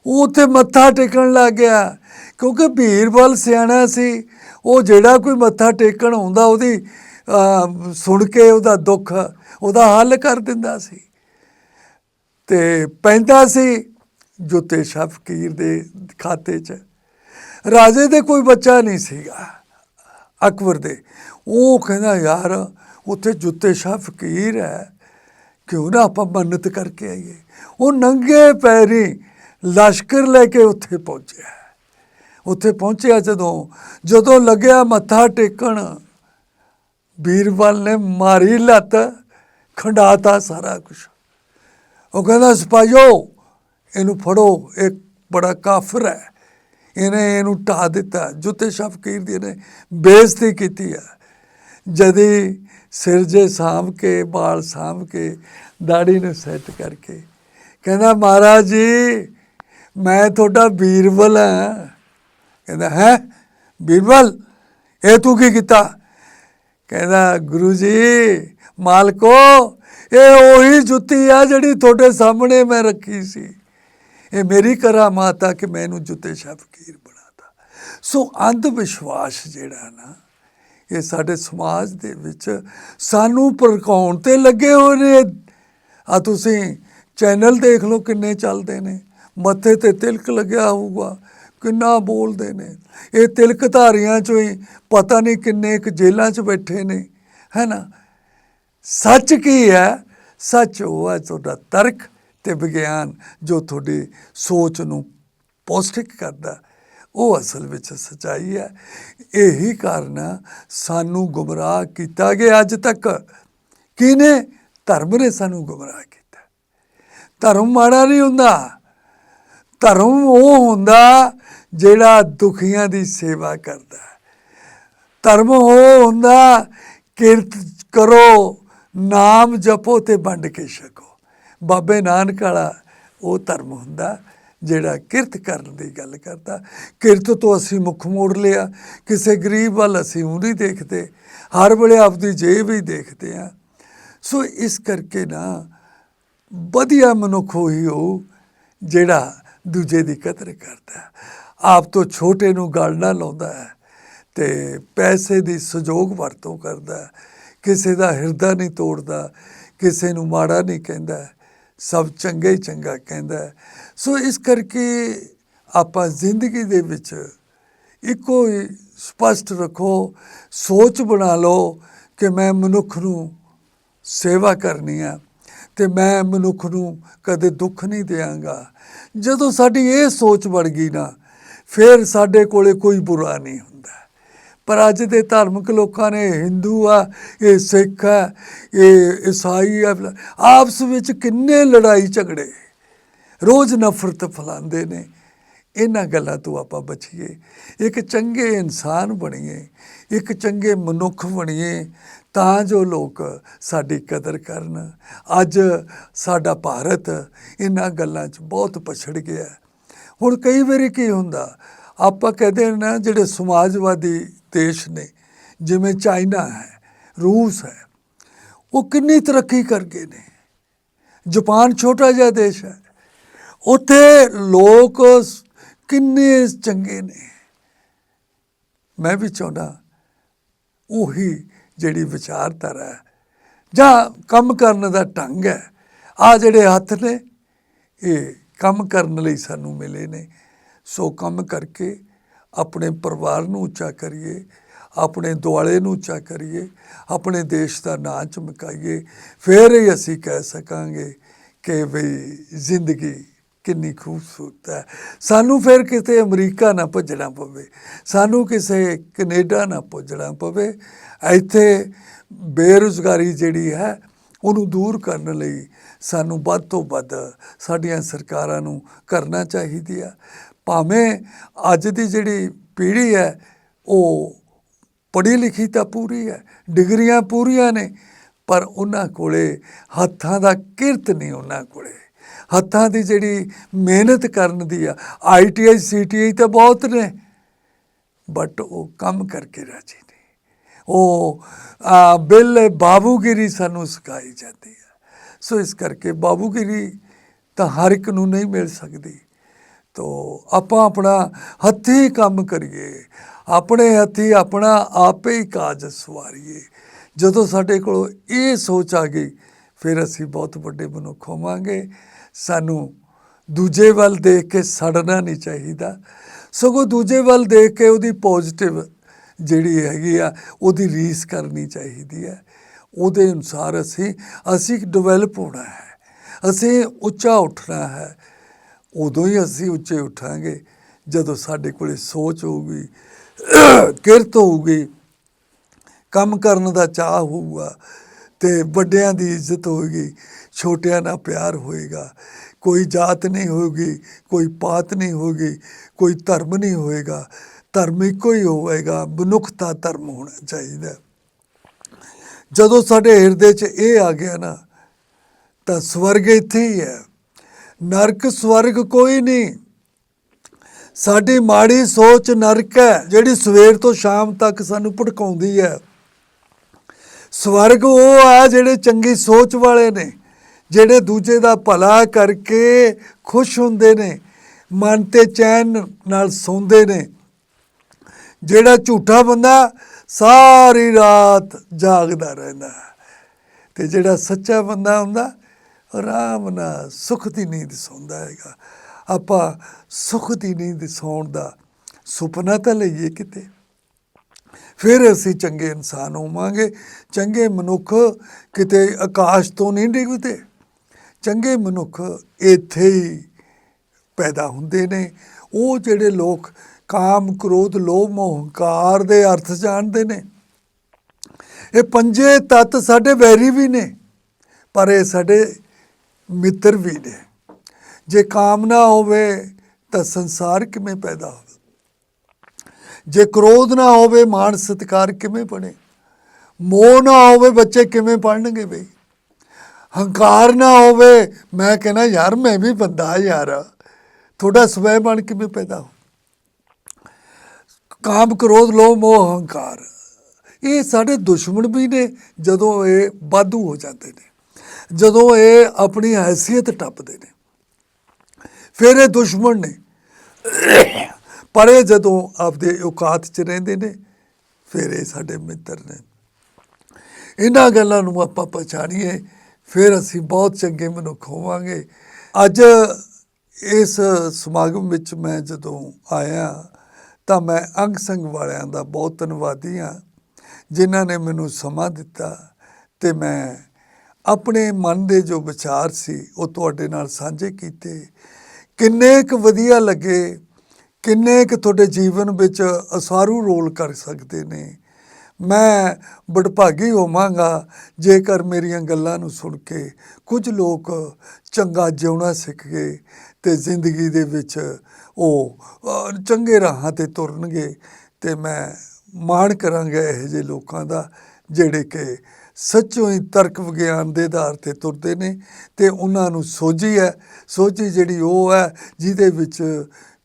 ਉਹ ਉੱਥੇ ਮੱਥਾ ਟੇਕਣ ਲੱਗ ਗਿਆ। ਕਿਉਂਕਿ ਬੀਰਬਲ ਸਿਆਣਾ ਸੀ, ਉਹ ਜਿਹੜਾ ਕੋਈ ਮੱਥਾ ਟੇਕਣ ਆਉਂਦਾ, ਉਹਦੀ ਸੁਣ ਕੇ ਉਹਦਾ ਦੁੱਖ, ਉਹਦਾ ਹੱਲ ਕਰ ਦਿੰਦਾ ਸੀ। ਤੇ ਪੈਂਦਾ ਸੀ ਜੁੱਤੇ ਸ਼ਾਹ ਫਕੀਰ ਦੇ ਖਾਤੇ 'ਚ। ਰਾਜੇ ਦੇ ਕੋਈ ਬੱਚਾ ਨਹੀਂ ਸੀਗਾ, ਅਕਬਰ ਦੇ। ਉਹ ਕਹਿੰਦਾ, ਯਾਰ, ਉੱਥੇ ਜੁੱਤੇ ਸ਼ਾਹ ਫਕੀਰ ਹੈ, ਕਿਉਂ ਨਾ ਆਪਾਂ ਮੰਨਤ ਕਰਕੇ ਆਈਏ? ਉਹ ਨੰਗੇ ਪੈਰੀ ਲਸ਼ਕਰ ਲੈ ਕੇ ਉੱਥੇ ਪਹੁੰਚਿਆ। ਉੱਥੇ ਪਹੁੰਚਿਆ ਜਦੋਂ ਜਦੋਂ ਲੱਗਿਆ ਮੱਥਾ ਟੇਕਣ, ਬੀਰਬਲ ਨੇ ਮਾਰੀ ਲੱਤ, ਖੰਡਾਤਾ ਸਾਰਾ ਕੁਝ ਉਹ ਕਹਿੰਦਾ, ਸਿਪਾਹੀਓ, ਇਹਨੂੰ ਫੜੋ ਇੱਕ ਬੜਾ ਕਾਫਰ ਹੈ। ਇਹਨੇ ਇਹਨੂੰ ਢਾ ਦਿੱਤਾ, ਜੁੱਤੇ ਸ਼ਾਹ ਫਕੀਰ ਦੀ ਨੇ ਬੇਇੱਜ਼ਤੀ ਕੀਤੀ ਹੈ। ਜਦੀ ਸਿਰ ਜੇ ਸਾਂਭ ਕੇ ਬਾਲ ਸਾਂਭ ਕੇ, ਦਾੜੀ ਨੂੰ ਸੈੱਟ ਕਰਕੇ। ਕਹਿੰਦਾ, ਮਹਾਰਾਜ ਜੀ, ਮੈਂ ਤੁਹਾਡਾ ਬੀਰਬਲ ਹਾਂ। ਕਹਿੰਦਾ, ਹੈ? ਬੀਰਬਲ, ਇਹ ਤੂੰ ਕੀ ਕੀਤਾ? ਕਹਿੰਦਾ ਗੁਰੂ ਜੀ ਮਾਲਕੋ, ਇਹ ਉਹੀ ਜੁੱਤੀ ਆ ਜਿਹੜੀ ਤੁਹਾਡੇ ਸਾਹਮਣੇ ਮੈਂ ਰੱਖੀ ਸੀ। ਇਹ ਮੇਰੀ ਕਰਾਮਾਤ ਆ ਕਿ ਮੈਨੂੰ ਜੁੱਤੇ ਸ਼ਾ ਫਕੀਰ ਬਣਾਤਾ। ਸੋ ਅੰਧ ਵਿਸ਼ਵਾਸ ਜਿਹੜਾ ਨਾ, ਇਹ ਸਾਡੇ ਸਮਾਜ ਦੇ ਵਿੱਚ ਸਾਨੂੰ ਭੜਕਾਉਣ ਤੇ ਲੱਗੇ ਹੋਏ ਨੇ। ਆ ਤੁਸੀਂ ਚੈਨਲ ਦੇਖ ਲਓ ਕਿੰਨੇ ਚੱਲਦੇ ਨੇ। ਮੱਥੇ ਤੇ ਤਿਲਕ ਲੱਗਿਆ ਹੋਊਗਾ। ਕਿੰਨਾ ਬੋਲਦੇ ਨੇ। ਇਹ ਤਿਲਕ ਧਾਰੀਆਂ ਚੋਂ ਹੀ ਪਤਾ ਨਹੀਂ ਕਿੰਨੇ ਕੁ ਜੇਲ੍ਹਾਂ 'ਚ ਬੈਠੇ ਨੇ, ਹੈ ਨਾ? ਸੱਚ ਕੀ ਹੈ? ਸੱਚ ਉਹ ਹੈ ਤੁਹਾਡਾ ਤਰਕ ਤੇ ਵਿਗਿਆਨ ਜੋ ਤੁਹਾਡੀ ਸੋਚ ਨੂੰ ਪੌਸ਼ਟਿਕ ਕਰਦਾ। ਉਹ ਅਸਲ ਵਿੱਚ ਸਚਾਈ ਹੈ। ਇਹੀ ਕਾਰਨ ਸਾਨੂੰ ਗੁੰਮਰਾਹ ਕੀਤਾ ਗਿਆ ਅੱਜ ਤੱਕ। ਕਿਨੇ ਧਰਮ ਨੇ ਸਾਨੂੰ ਗੁੰਮਰਾਹ ਕੀਤਾ। ਧਰਮ ਮਾੜਾ ਨਹੀਂ ਹੁੰਦਾ। ਧਰਮ ਉਹ ਹੁੰਦਾ ਜਿਹੜਾ ਦੁਖੀਆਂ ਦੀ ਸੇਵਾ ਕਰਦਾ ਹੈ। ਧਰਮ ਉਹ ਹੁੰਦਾ, ਕਿਰਤ ਕਰੋ, ਨਾਮ ਜਪੋ ਤੇ ਵੰਡ ਕੇ ਛਕੋ। ਬਾਬੇ ਨਾਨਕ ਵਾਲਾ ਉਹ ਧਰਮ ਹੁੰਦਾ, ਜਿਹੜਾ ਕਿਰਤ ਕਰਨ ਦੀ ਗੱਲ ਕਰਦਾ। ਕਿਰਤ ਤੋਂ ਅਸੀਂ ਮੁੱਖ ਮੋੜ ਲਿਆ। ਕਿਸੇ ਗਰੀਬ ਵੱਲ ਅਸੀਂ ਉਹ ਨਹੀਂ ਦੇਖਦੇ। ਹਰ ਵੇਲੇ ਆਪਦੀ ਜੇਬ ਹੀ ਦੇਖਦੇ ਆ ਸੋ ਇਸ ਕਰਕੇ ਨਾ ਵਧੀਆ ਮਨੁੱਖ ਉਹੀ ਹੋ ਜਿਹੜਾ ਦੂਜੇ ਦੀ ਕਦਰ ਕਰਦਾ ਆਪ ਤੋਂ ਛੋਟੇ ਨੂੰ ਗਲ ਨਾ ਲਾਉਂਦਾ ਹੈ ਤੇ ਪੈਸੇ ਦੀ ਸਹਿਯੋਗ ਵਰਤੋਂ ਕਰਦਾ ਹੈ। ਕਿਸੇ ਦਾ ਹਿਰਦਾ ਨਹੀਂ ਤੋੜਦਾ, ਕਿਸੇ ਨੂੰ ਮਾੜਾ ਨਹੀਂ ਕਹਿੰਦਾ, ਸਭ ਚੰਗਾ ਹੀ ਚੰਗਾ ਕਹਿੰਦਾ ਸੋ ਇਸ ਕਰਕੇ ਆਪਾਂ ਜ਼ਿੰਦਗੀ ਦੇ ਵਿੱਚ ਇੱਕੋ ਹੀ ਸਪਸ਼ਟ ਰੱਖੋ, ਸੋਚ ਬਣਾ ਲਓ ਕਿ ਮੈਂ ਮਨੁੱਖ ਨੂੰ ਸੇਵਾ ਕਰਨੀ ਆ ਤੇ ਮੈਂ ਮਨੁੱਖ ਨੂੰ ਕਦੇ ਦੁੱਖ ਨਹੀਂ ਦੇਵਾਂਗਾ ਜਦੋਂ ਸਾਡੀ ਇਹ ਸੋਚ ਬਣ ਗਈ ਨਾ ਫਿਰ ਸਾਡੇ ਕੋਲੇ ਕੋਈ ਬੁਰਾ ਨਹੀਂ ਹੁੰਦਾ। ਪਰ ਅੱਜ ਦੇ ਧਾਰਮਿਕ ਲੋਕਾਂ ਨੇ ਹਿੰਦੂ ਆ, ਇਹ ਸਿੱਖ ਆ, ਇਹ ਈਸਾਈ ਆ, ਆਪਸ ਵਿੱਚ ਕਿੰਨੇ ਲੜਾਈ ਝਗੜੇ, ਰੋਜ਼ ਨਫ਼ਰਤ ਫੈਲਾਉਂਦੇ ਨੇ। ਇਹਨਾਂ ਗੱਲਾਂ ਤੋਂ ਆਪਾਂ ਬਚੀਏ। ਇੱਕ ਚੰਗੇ ਇਨਸਾਨ ਬਣੀਏ, ਇੱਕ ਚੰਗੇ ਮਨੁੱਖ ਬਣੀਏ, ਤਾਂ ਜੋ ਲੋਕ ਸਾਡੀ ਕਦਰ ਕਰਨ। ਅੱਜ ਸਾਡਾ ਭਾਰਤ ਇਹਨਾਂ ਗੱਲਾਂ 'ਚ ਬਹੁਤ ਪਛੜ ਗਿਆ। ਹੁਣ ਕਈ ਵਾਰੀ ਕੀ ਹੁੰਦਾ, ਆਪਾਂ ਕਹਦੇ ਨਾ ਜਿਹੜੇ ਸਮਾਜਵਾਦੀ ਦੇਸ਼ ਨੇ, ਜਿਵੇਂ ਚਾਈਨਾ ਹੈ, ਰੂਸ ਹੈ, ਉਹ ਕਿੰਨੀ ਤਰੱਕੀ ਕਰ ਗਏ ਨੇ। ਜਾਪਾਨ ਛੋਟਾ ਜਿਹਾ ਦੇਸ਼ ਹੈ, ਉੱਥੇ ਲੋਕ ਕਿੰਨੇ ਚੰਗੇ ਨੇ। ਮੈਂ ਵੀ ਚਾਹੁੰਦਾ, ਉਹੀ ਜਿਹੜੀ ਵਿਚਾਰਧਾਰਾ ਹੈ, ਜਾਂ ਕੰਮ ਕਰਨ ਦਾ ਢੰਗ ਹੈ ਆ ਜਿਹੜੇ ਹੱਥ ਨੇ, ਇਹ ਕੰਮ ਕਰਨ ਲਈ ਸਾਨੂੰ ਮਿਲੇ ਨੇ। ਸੋ ਕੰਮ ਕਰਕੇ ਆਪਣੇ ਪਰਿਵਾਰ ਨੂੰ ਉੱਚਾ ਕਰੀਏ, ਆਪਣੇ ਦੁਆਲੇ ਨੂੰ ਉੱਚਾ ਕਰੀਏ, ਆਪਣੇ ਦੇਸ਼ ਦਾ ਨਾਂ ਚਮਕਾਈਏ। ਫਿਰ ਹੀ ਅਸੀਂ ਕਹਿ ਸਕਾਂਗੇ ਕਿ ਵੀ ਜ਼ਿੰਦਗੀ ਕਿੰਨੀ ਖੂਬਸੂਰਤ ਹੈ। ਸਾਨੂੰ ਫਿਰ ਕਿਤੇ ਅਮਰੀਕਾ ਨਾ ਭੱਜਣਾ ਪਵੇ, ਸਾਨੂੰ ਕਿਸੇ ਕੈਨੇਡਾ ਨਾ ਭੱਜਣਾ ਪਵੇ। ਇੱਥੇ ਬੇਰੁਜ਼ਗਾਰੀ ਜਿਹੜੀ ਹੈ ਉਹਨੂੰ ਦੂਰ ਕਰਨ ਲਈ ਸਾਨੂੰ ਵੱਧ ਤੋਂ ਵੱਧ ਸਾਡੀਆਂ ਸਰਕਾਰਾਂ ਨੂੰ ਕਰਨਾ ਚਾਹੀਦੀ ਆ। ਭਾਵੇਂ ਅੱਜ ਦੀ ਜਿਹੜੀ ਪੀੜ੍ਹੀ ਹੈ, ਉਹ ਪੜ੍ਹੀ ਲਿਖੀ ਤਾਂ ਪੂਰੀ ਹੈ, ਡਿਗਰੀਆਂ ਪੂਰੀਆਂ ਨੇ, ਪਰ ਉਹਨਾਂ ਕੋਲੇ ਹੱਥਾਂ ਦਾ ਕਿਰਤ ਨਹੀਂ ਉਹਨਾਂ ਕੋਲੇ। ਹੱਥਾਂ ਦੀ ਜਿਹੜੀ ਮਿਹਨਤ ਕਰਨ ਦੀ ਆ ਆਈਟੀਆਈ ਸੀਟੀਆਈ ਤਾਂ ਬਹੁਤ ਨੇ, ਬਟ ਉਹ ਕੰਮ ਕਰਕੇ ਰਾਜੀ ਨਹੀਂ। ਉਹ ਆ, ਬਿੱਲ ਬਾਬੂਗਿਰੀ ਸਾਨੂੰ ਸਿਖਾਈ ਜਾਂਦੀ ਹੈ। ਸੋ ਇਸ ਕਰਕੇ ਬਾਬੂਗਿਰੀ ਤਾਂ ਹਰ ਇੱਕ ਨੂੰ ਨਹੀਂ ਮਿਲ ਸਕਦੀ। ਤੋ ਆਪਾਂ ਆਪਣਾ ਹੱਥੀਂ ਕੰਮ ਕਰੀਏ ਆਪਣੇ ਹੱਥੀ ਆਪਣਾ ਆਪੇ ਹੀ ਕਾਜ ਸਵਾਰੀਏ। ਜਦੋਂ ਸਾਡੇ ਕੋਲ ਇਹ ਸੋਚ ਆ ਗਈ ਫਿਰ ਅਸੀਂ ਬਹੁਤ ਵੱਡੇ ਮਨੁੱਖ ਹੋਵਾਂਗੇ। ਸਾਨੂੰ ਦੂਜੇ ਵੱਲ ਦੇਖ ਕੇ ਸੜਨਾ ਨਹੀਂ ਚਾਹੀਦਾ। ਸਗੋਂ ਦੂਜੇ ਵੱਲ ਦੇਖ ਕੇ ਉਹਦੀ ਪੋਜ਼ਿਟਿਵ ਜਿਹੜੀ ਹੈਗੀ ਆ, ਉਹਦੀ ਰੀਸ ਕਰਨੀ ਚਾਹੀਦੀ ਹੈ। ਉਹਦੇ ਅਨੁਸਾਰ ਅਸੀਂ ਅਸੀਂ ਡਿਵੈਲਪ ਹੋਣਾ ਹੈ। ਅਸੀਂ ਉੱਚਾ ਉੱਠਣਾ ਹੈ। ਉਦੋਂ ਹੀ ਅਸੀਂ ਉੱਚੇ ਉੱਠਾਂਗੇ। ਜਦੋਂ ਸਾਡੇ ਕੋਲੇ ਸੋਚ ਹੋਊਗੀ, ਕਿਰਤ ਹੋਊਗੀ, ਕੰਮ ਕਰਨ ਦਾ ਚਾਹ ਹੋਊਗਾ, ਤੇ ਵੱਡਿਆਂ ਦੀ ਇੱਜ਼ਤ ਹੋਏਗੀ ਛੋਟਿਆਂ ਨਾਲ ਪਿਆਰ ਹੋਏਗਾ। ਕੋਈ ਜਾਤ ਨਹੀਂ ਹੋਏਗੀ ਕੋਈ ਪਾਤ ਨਹੀਂ ਹੋਏਗੀ ਕੋਈ ਧਰਮ ਨਹੀਂ ਹੋਏਗਾ। ਧਰਮ ਇੱਕੋ ਹੀ ਹੋਏਗਾ ਮਨੁੱਖਤਾ ਧਰਮ ਹੋਣਾ ਚਾਹੀਦਾ। ਜਦੋਂ ਸਾਡੇ ਹਿਰਦੇ 'ਚ ਇਹ ਆ ਗਿਆ ਨਾ, ਤਾਂ ਸਵਰਗ ਇੱਥੇ ਹੀ ਹੈ। ਨਰਕ ਸਵਰਗ ਕੋਈ ਨਹੀਂ। ਸਾਡੀ ਮਾੜੀ ਸੋਚ ਨਰਕ ਹੈ, ਜਿਹੜੀ ਸਵੇਰ ਤੋਂ ਸ਼ਾਮ ਤੱਕ ਸਾਨੂੰ ਭਟਕਾਉਂਦੀ ਹੈ। ਸਵਰਗ ਉਹ ਆ ਜਿਹੜੇ ਚੰਗੀ ਸੋਚ ਵਾਲੇ ਨੇ, ਜਿਹੜੇ ਦੂਜੇ ਦਾ ਭਲਾ ਕਰਕੇ ਖੁਸ਼ ਹੁੰਦੇ ਨੇ, ਮਨ ਤੇ ਚੈਨ ਨਾਲ ਸੌਂਦੇ ਨੇ। ਜਿਹੜਾ ਝੂਠਾ ਬੰਦਾ ਸਾਰੀ ਰਾਤ ਜਾਗਦਾ ਰਹਿੰਦਾ ਹੈ। ਤੇ ਜਿਹੜਾ ਸੱਚਾ ਬੰਦਾ ਹੁੰਦਾ, ਆਰਾਮ ਨਾਲ ਸੁਖ ਦੀ ਨੀਂਦ ਸੌਂਦਾ ਹੈਗਾ। ਆਪਾਂ ਸੁਖ ਦੀ ਨੀਂਦ ਸੌਣ ਦਾ ਸੁਪਨਾ ਤਾਂ ਲਈਏ ਕਿਤੇ। ਫਿਰ ਅਸੀਂ ਚੰਗੇ ਇਨਸਾਨ ਹੋਵਾਂਗੇ। ਚੰਗੇ ਮਨੁੱਖ ਕਿਤੇ ਆਕਾਸ਼ ਤੋਂ ਨਹੀਂ ਡਿੱਗਦੇ। ਚੰਗੇ ਮਨੁੱਖ ਇੱਥੇ ਹੀ ਪੈਦਾ ਹੁੰਦੇ ਨੇ। ਉਹ ਜਿਹੜੇ ਲੋਕ ਕਾਮ, ਕ੍ਰੋਧ, ਲੋਭ ਮੋਹ ਹੰਕਾਰ ਦੇ ਅਰਥ ਜਾਣਦੇ ਨੇ। ਇਹ ਪੰਜੇ ਤੱਤ ਸਾਡੇ ਵੈਰੀ ਵੀ ਨੇ, ਪਰ ਇਹ ਸਾਡੇ ਮਿੱਤਰ ਵੀ ਨੇ। ਜੇ ਕਾਮਨਾ ਹੋਵੇ ਤਾਂ ਸੰਸਾਰ ਕਿਵੇਂ ਪੈਦਾ ਹੋਵੇ? ਜੇ ਕ੍ਰੋਧ ਨਾ ਹੋਵੇ ਮਾਨ ਸਤਿਕਾਰ ਕਿਵੇਂ ਬਣੇ? ਮੋਹ ਨਾ ਹੋਵੇ, ਬੱਚੇ ਕਿਵੇਂ ਪੜਨਗੇ ਬਈ? ਹੰਕਾਰ ਨਾ ਹੋਵੇ, ਮੈਂ ਕਹਿੰਦਾ, ਯਾਰ ਮੈਂ ਵੀ ਬੰਦਾ ਯਾਰ ਥੋੜਾ ਸਵੈ ਬਣ ਕਿਵੇਂ ਪੈਦਾ ਹੋ ਕਾਮ ਕ੍ਰੋਧ, ਲੋਭ, ਮੋਹ, ਅਹੰਕਾਰ। ਇਹ ਸਾਡੇ ਦੁਸ਼ਮਣ ਵੀ ਨੇ, ਜਦੋਂ ਇਹ ਬਾਧੂ ਹੋ ਜਾਂਦੇ ਨੇ। ਜਦੋਂ ਇਹ ਆਪਣੀ ਹੈਸੀਅਤ ਟੱਪਦੇ ਨੇ। ਫਿਰ ਇਹ ਦੁਸ਼ਮਣ ਨੇ। ਪਰ ਇਹ ਜਦੋਂ ਆਪਦੇ ਔਕਾਤ 'ਚ ਰਹਿੰਦੇ ਨੇ, ਫਿਰ ਇਹ ਸਾਡੇ ਮਿੱਤਰ ਨੇ। ਇਹਨਾਂ ਗੱਲਾਂ ਨੂੰ ਆਪਾਂ ਪਛਾਣੀਏ, ਫਿਰ ਅਸੀਂ ਬਹੁਤ ਚੰਗੇ ਮਨੁੱਖ ਹੋਵਾਂਗੇ। ਅੱਜ ਇਸ ਸਮਾਗਮ ਵਿੱਚ ਮੈਂ ਜਦੋਂ ਆਇਆ ਤਾਂ ਮੈਂ ਅੰਗ ਸੰਗ ਵਾਲਿਆਂ ਦਾ ਬਹੁਤ ਧੰਨਵਾਦੀ ਹਾਂ, ਜਿਨ੍ਹਾਂ ਨੇ ਮੈਨੂੰ ਸਮਾਂ ਦਿੱਤਾ ਤੇ ਮੈਂ ਆਪਣੇ ਮਨ ਦੇ ਜੋ ਵਿਚਾਰ ਸੀ, ਉਹ ਤੁਹਾਡੇ ਨਾਲ ਸਾਂਝੇ ਕੀਤੇ। ਕਿੰਨੇ ਕੁ ਵਧੀਆ ਲੱਗੇ, ਕਿੰਨੇ ਕੁ ਤੁਹਾਡੇ ਜੀਵਨ ਵਿੱਚ ਅਸਾਰੂ ਰੋਲ ਕਰ ਸਕਦੇ ਨੇ। ਮੈਂ ਬੜਭਾਗੀ ਹੋਵਾਂਗਾ, ਜੇਕਰ ਮੇਰੀਆਂ ਗੱਲਾਂ ਨੂੰ ਸੁਣ ਕੇ ਕੁਝ ਲੋਕ ਚੰਗਾ ਜਿਉਣਾ ਸਿੱਖ ਗਏ ਤੇ ਜ਼ਿੰਦਗੀ ਦੇ ਵਿੱਚ ਉਹ ਚੰਗੇ ਰਾਹਾਂ ਤੇ ਤੁਰਨਗੇ ਤੇ ਮੈਂ ਮਾਣ ਕਰਾਂਗਾ ਇਹੋ ਜਿਹੇ ਲੋਕਾਂ ਦਾ, ਜਿਹੜੇ ਕਿ ਸੱਚੋ ਹੀ ਤਰਕ ਵਿਗਿਆਨ ਦੇ ਆਧਾਰ ਤੇ ਤੁਰਦੇ ਨੇ ਤੇ ਉਹਨਾਂ ਨੂੰ ਸੋਝੀ ਹੈ। ਸੋਝੀ ਜਿਹੜੀ ਉਹ ਹੈ, ਜਿਹਦੇ ਵਿੱਚ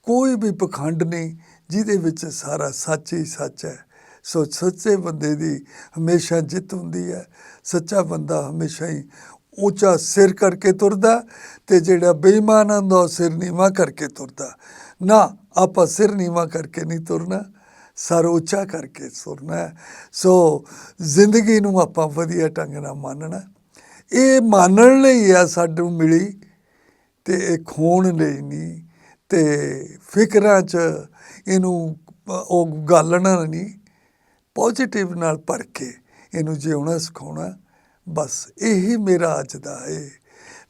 ਕੋਈ ਵੀ ਪਖੰਡ ਨਹੀਂ, ਜਿਹਦੇ ਵਿੱਚ ਸਾਰਾ ਸੱਚ ਹੀ ਸੱਚ ਹੈ। ਸੋ ਸੱਚੇ ਬੰਦੇ ਦੀ ਹਮੇਸ਼ਾ ਜਿੱਤ ਹੁੰਦੀ ਹੈ, ਸੱਚਾ ਬੰਦਾ ਹਮੇਸ਼ਾ ਹੀ ਉੱਚਾ ਸਿਰ ਕਰਕੇ ਤੁਰਦਾ ਤੇ ਜਿਹੜਾ ਬੇਈਮਾਨ ਹੁੰਦਾ ਉਹ ਸਿਰ ਨੀਵਾ ਕਰਕੇ ਤੁਰਦਾ। ਨਾ, ਆਪਾਂ ਸਿਰ ਨੀਵਾ ਕਰਕੇ ਨਹੀਂ ਤੁਰਨਾ, ਸਰ ਉੱਚਾ ਕਰਕੇ ਤੁਰਨਾ ਸੋ ਜ਼ਿੰਦਗੀ ਨੂੰ ਆਪਾਂ ਵਧੀਆ ਢੰਗ ਨਾਲ ਮੰਨਣਾ ਇਹ ਮੰਨਣ ਲਈ ਆ ਸਾਨੂੰ ਮਿਲੀ ਤੇ ਇਹ ਖੋਣ ਲਈ ਨਹੀਂ ਤੇ ਫਿਕਰਾਂ 'ਚ ਇਹਨੂੰ ਉਹ ਗਾਲਣਾ ਨਹੀਂ ਪੋਜ਼ਿਟਿਵ ਨਾਲ ਭਰ ਕੇ ਇਹਨੂੰ ਜਿਉਣਾ ਸਿਖਾਉਣਾ। ਬਸ ਇਹੀ ਮੇਰਾ ਅੱਜ ਦਾ ਇਹ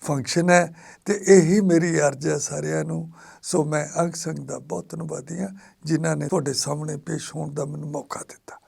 ਫੰਕਸ਼ਨ ਹੈ ਤੇ ਇਹੀ ਮੇਰੀ ਅਰਜ਼ ਹੈ ਸਾਰਿਆਂ ਨੂੰ। ਸੋ ਮੈਂ ਅੰਗ ਸੰਗ ਦਾ ਬਹੁਤ ਧੰਨਵਾਦੀ ਹਾਂ, ਜਿਨ੍ਹਾਂ ਨੇ ਤੁਹਾਡੇ ਸਾਹਮਣੇ ਪੇਸ਼ ਹੋਣ ਦਾ ਮੈਨੂੰ ਮੌਕਾ ਦਿੱਤਾ।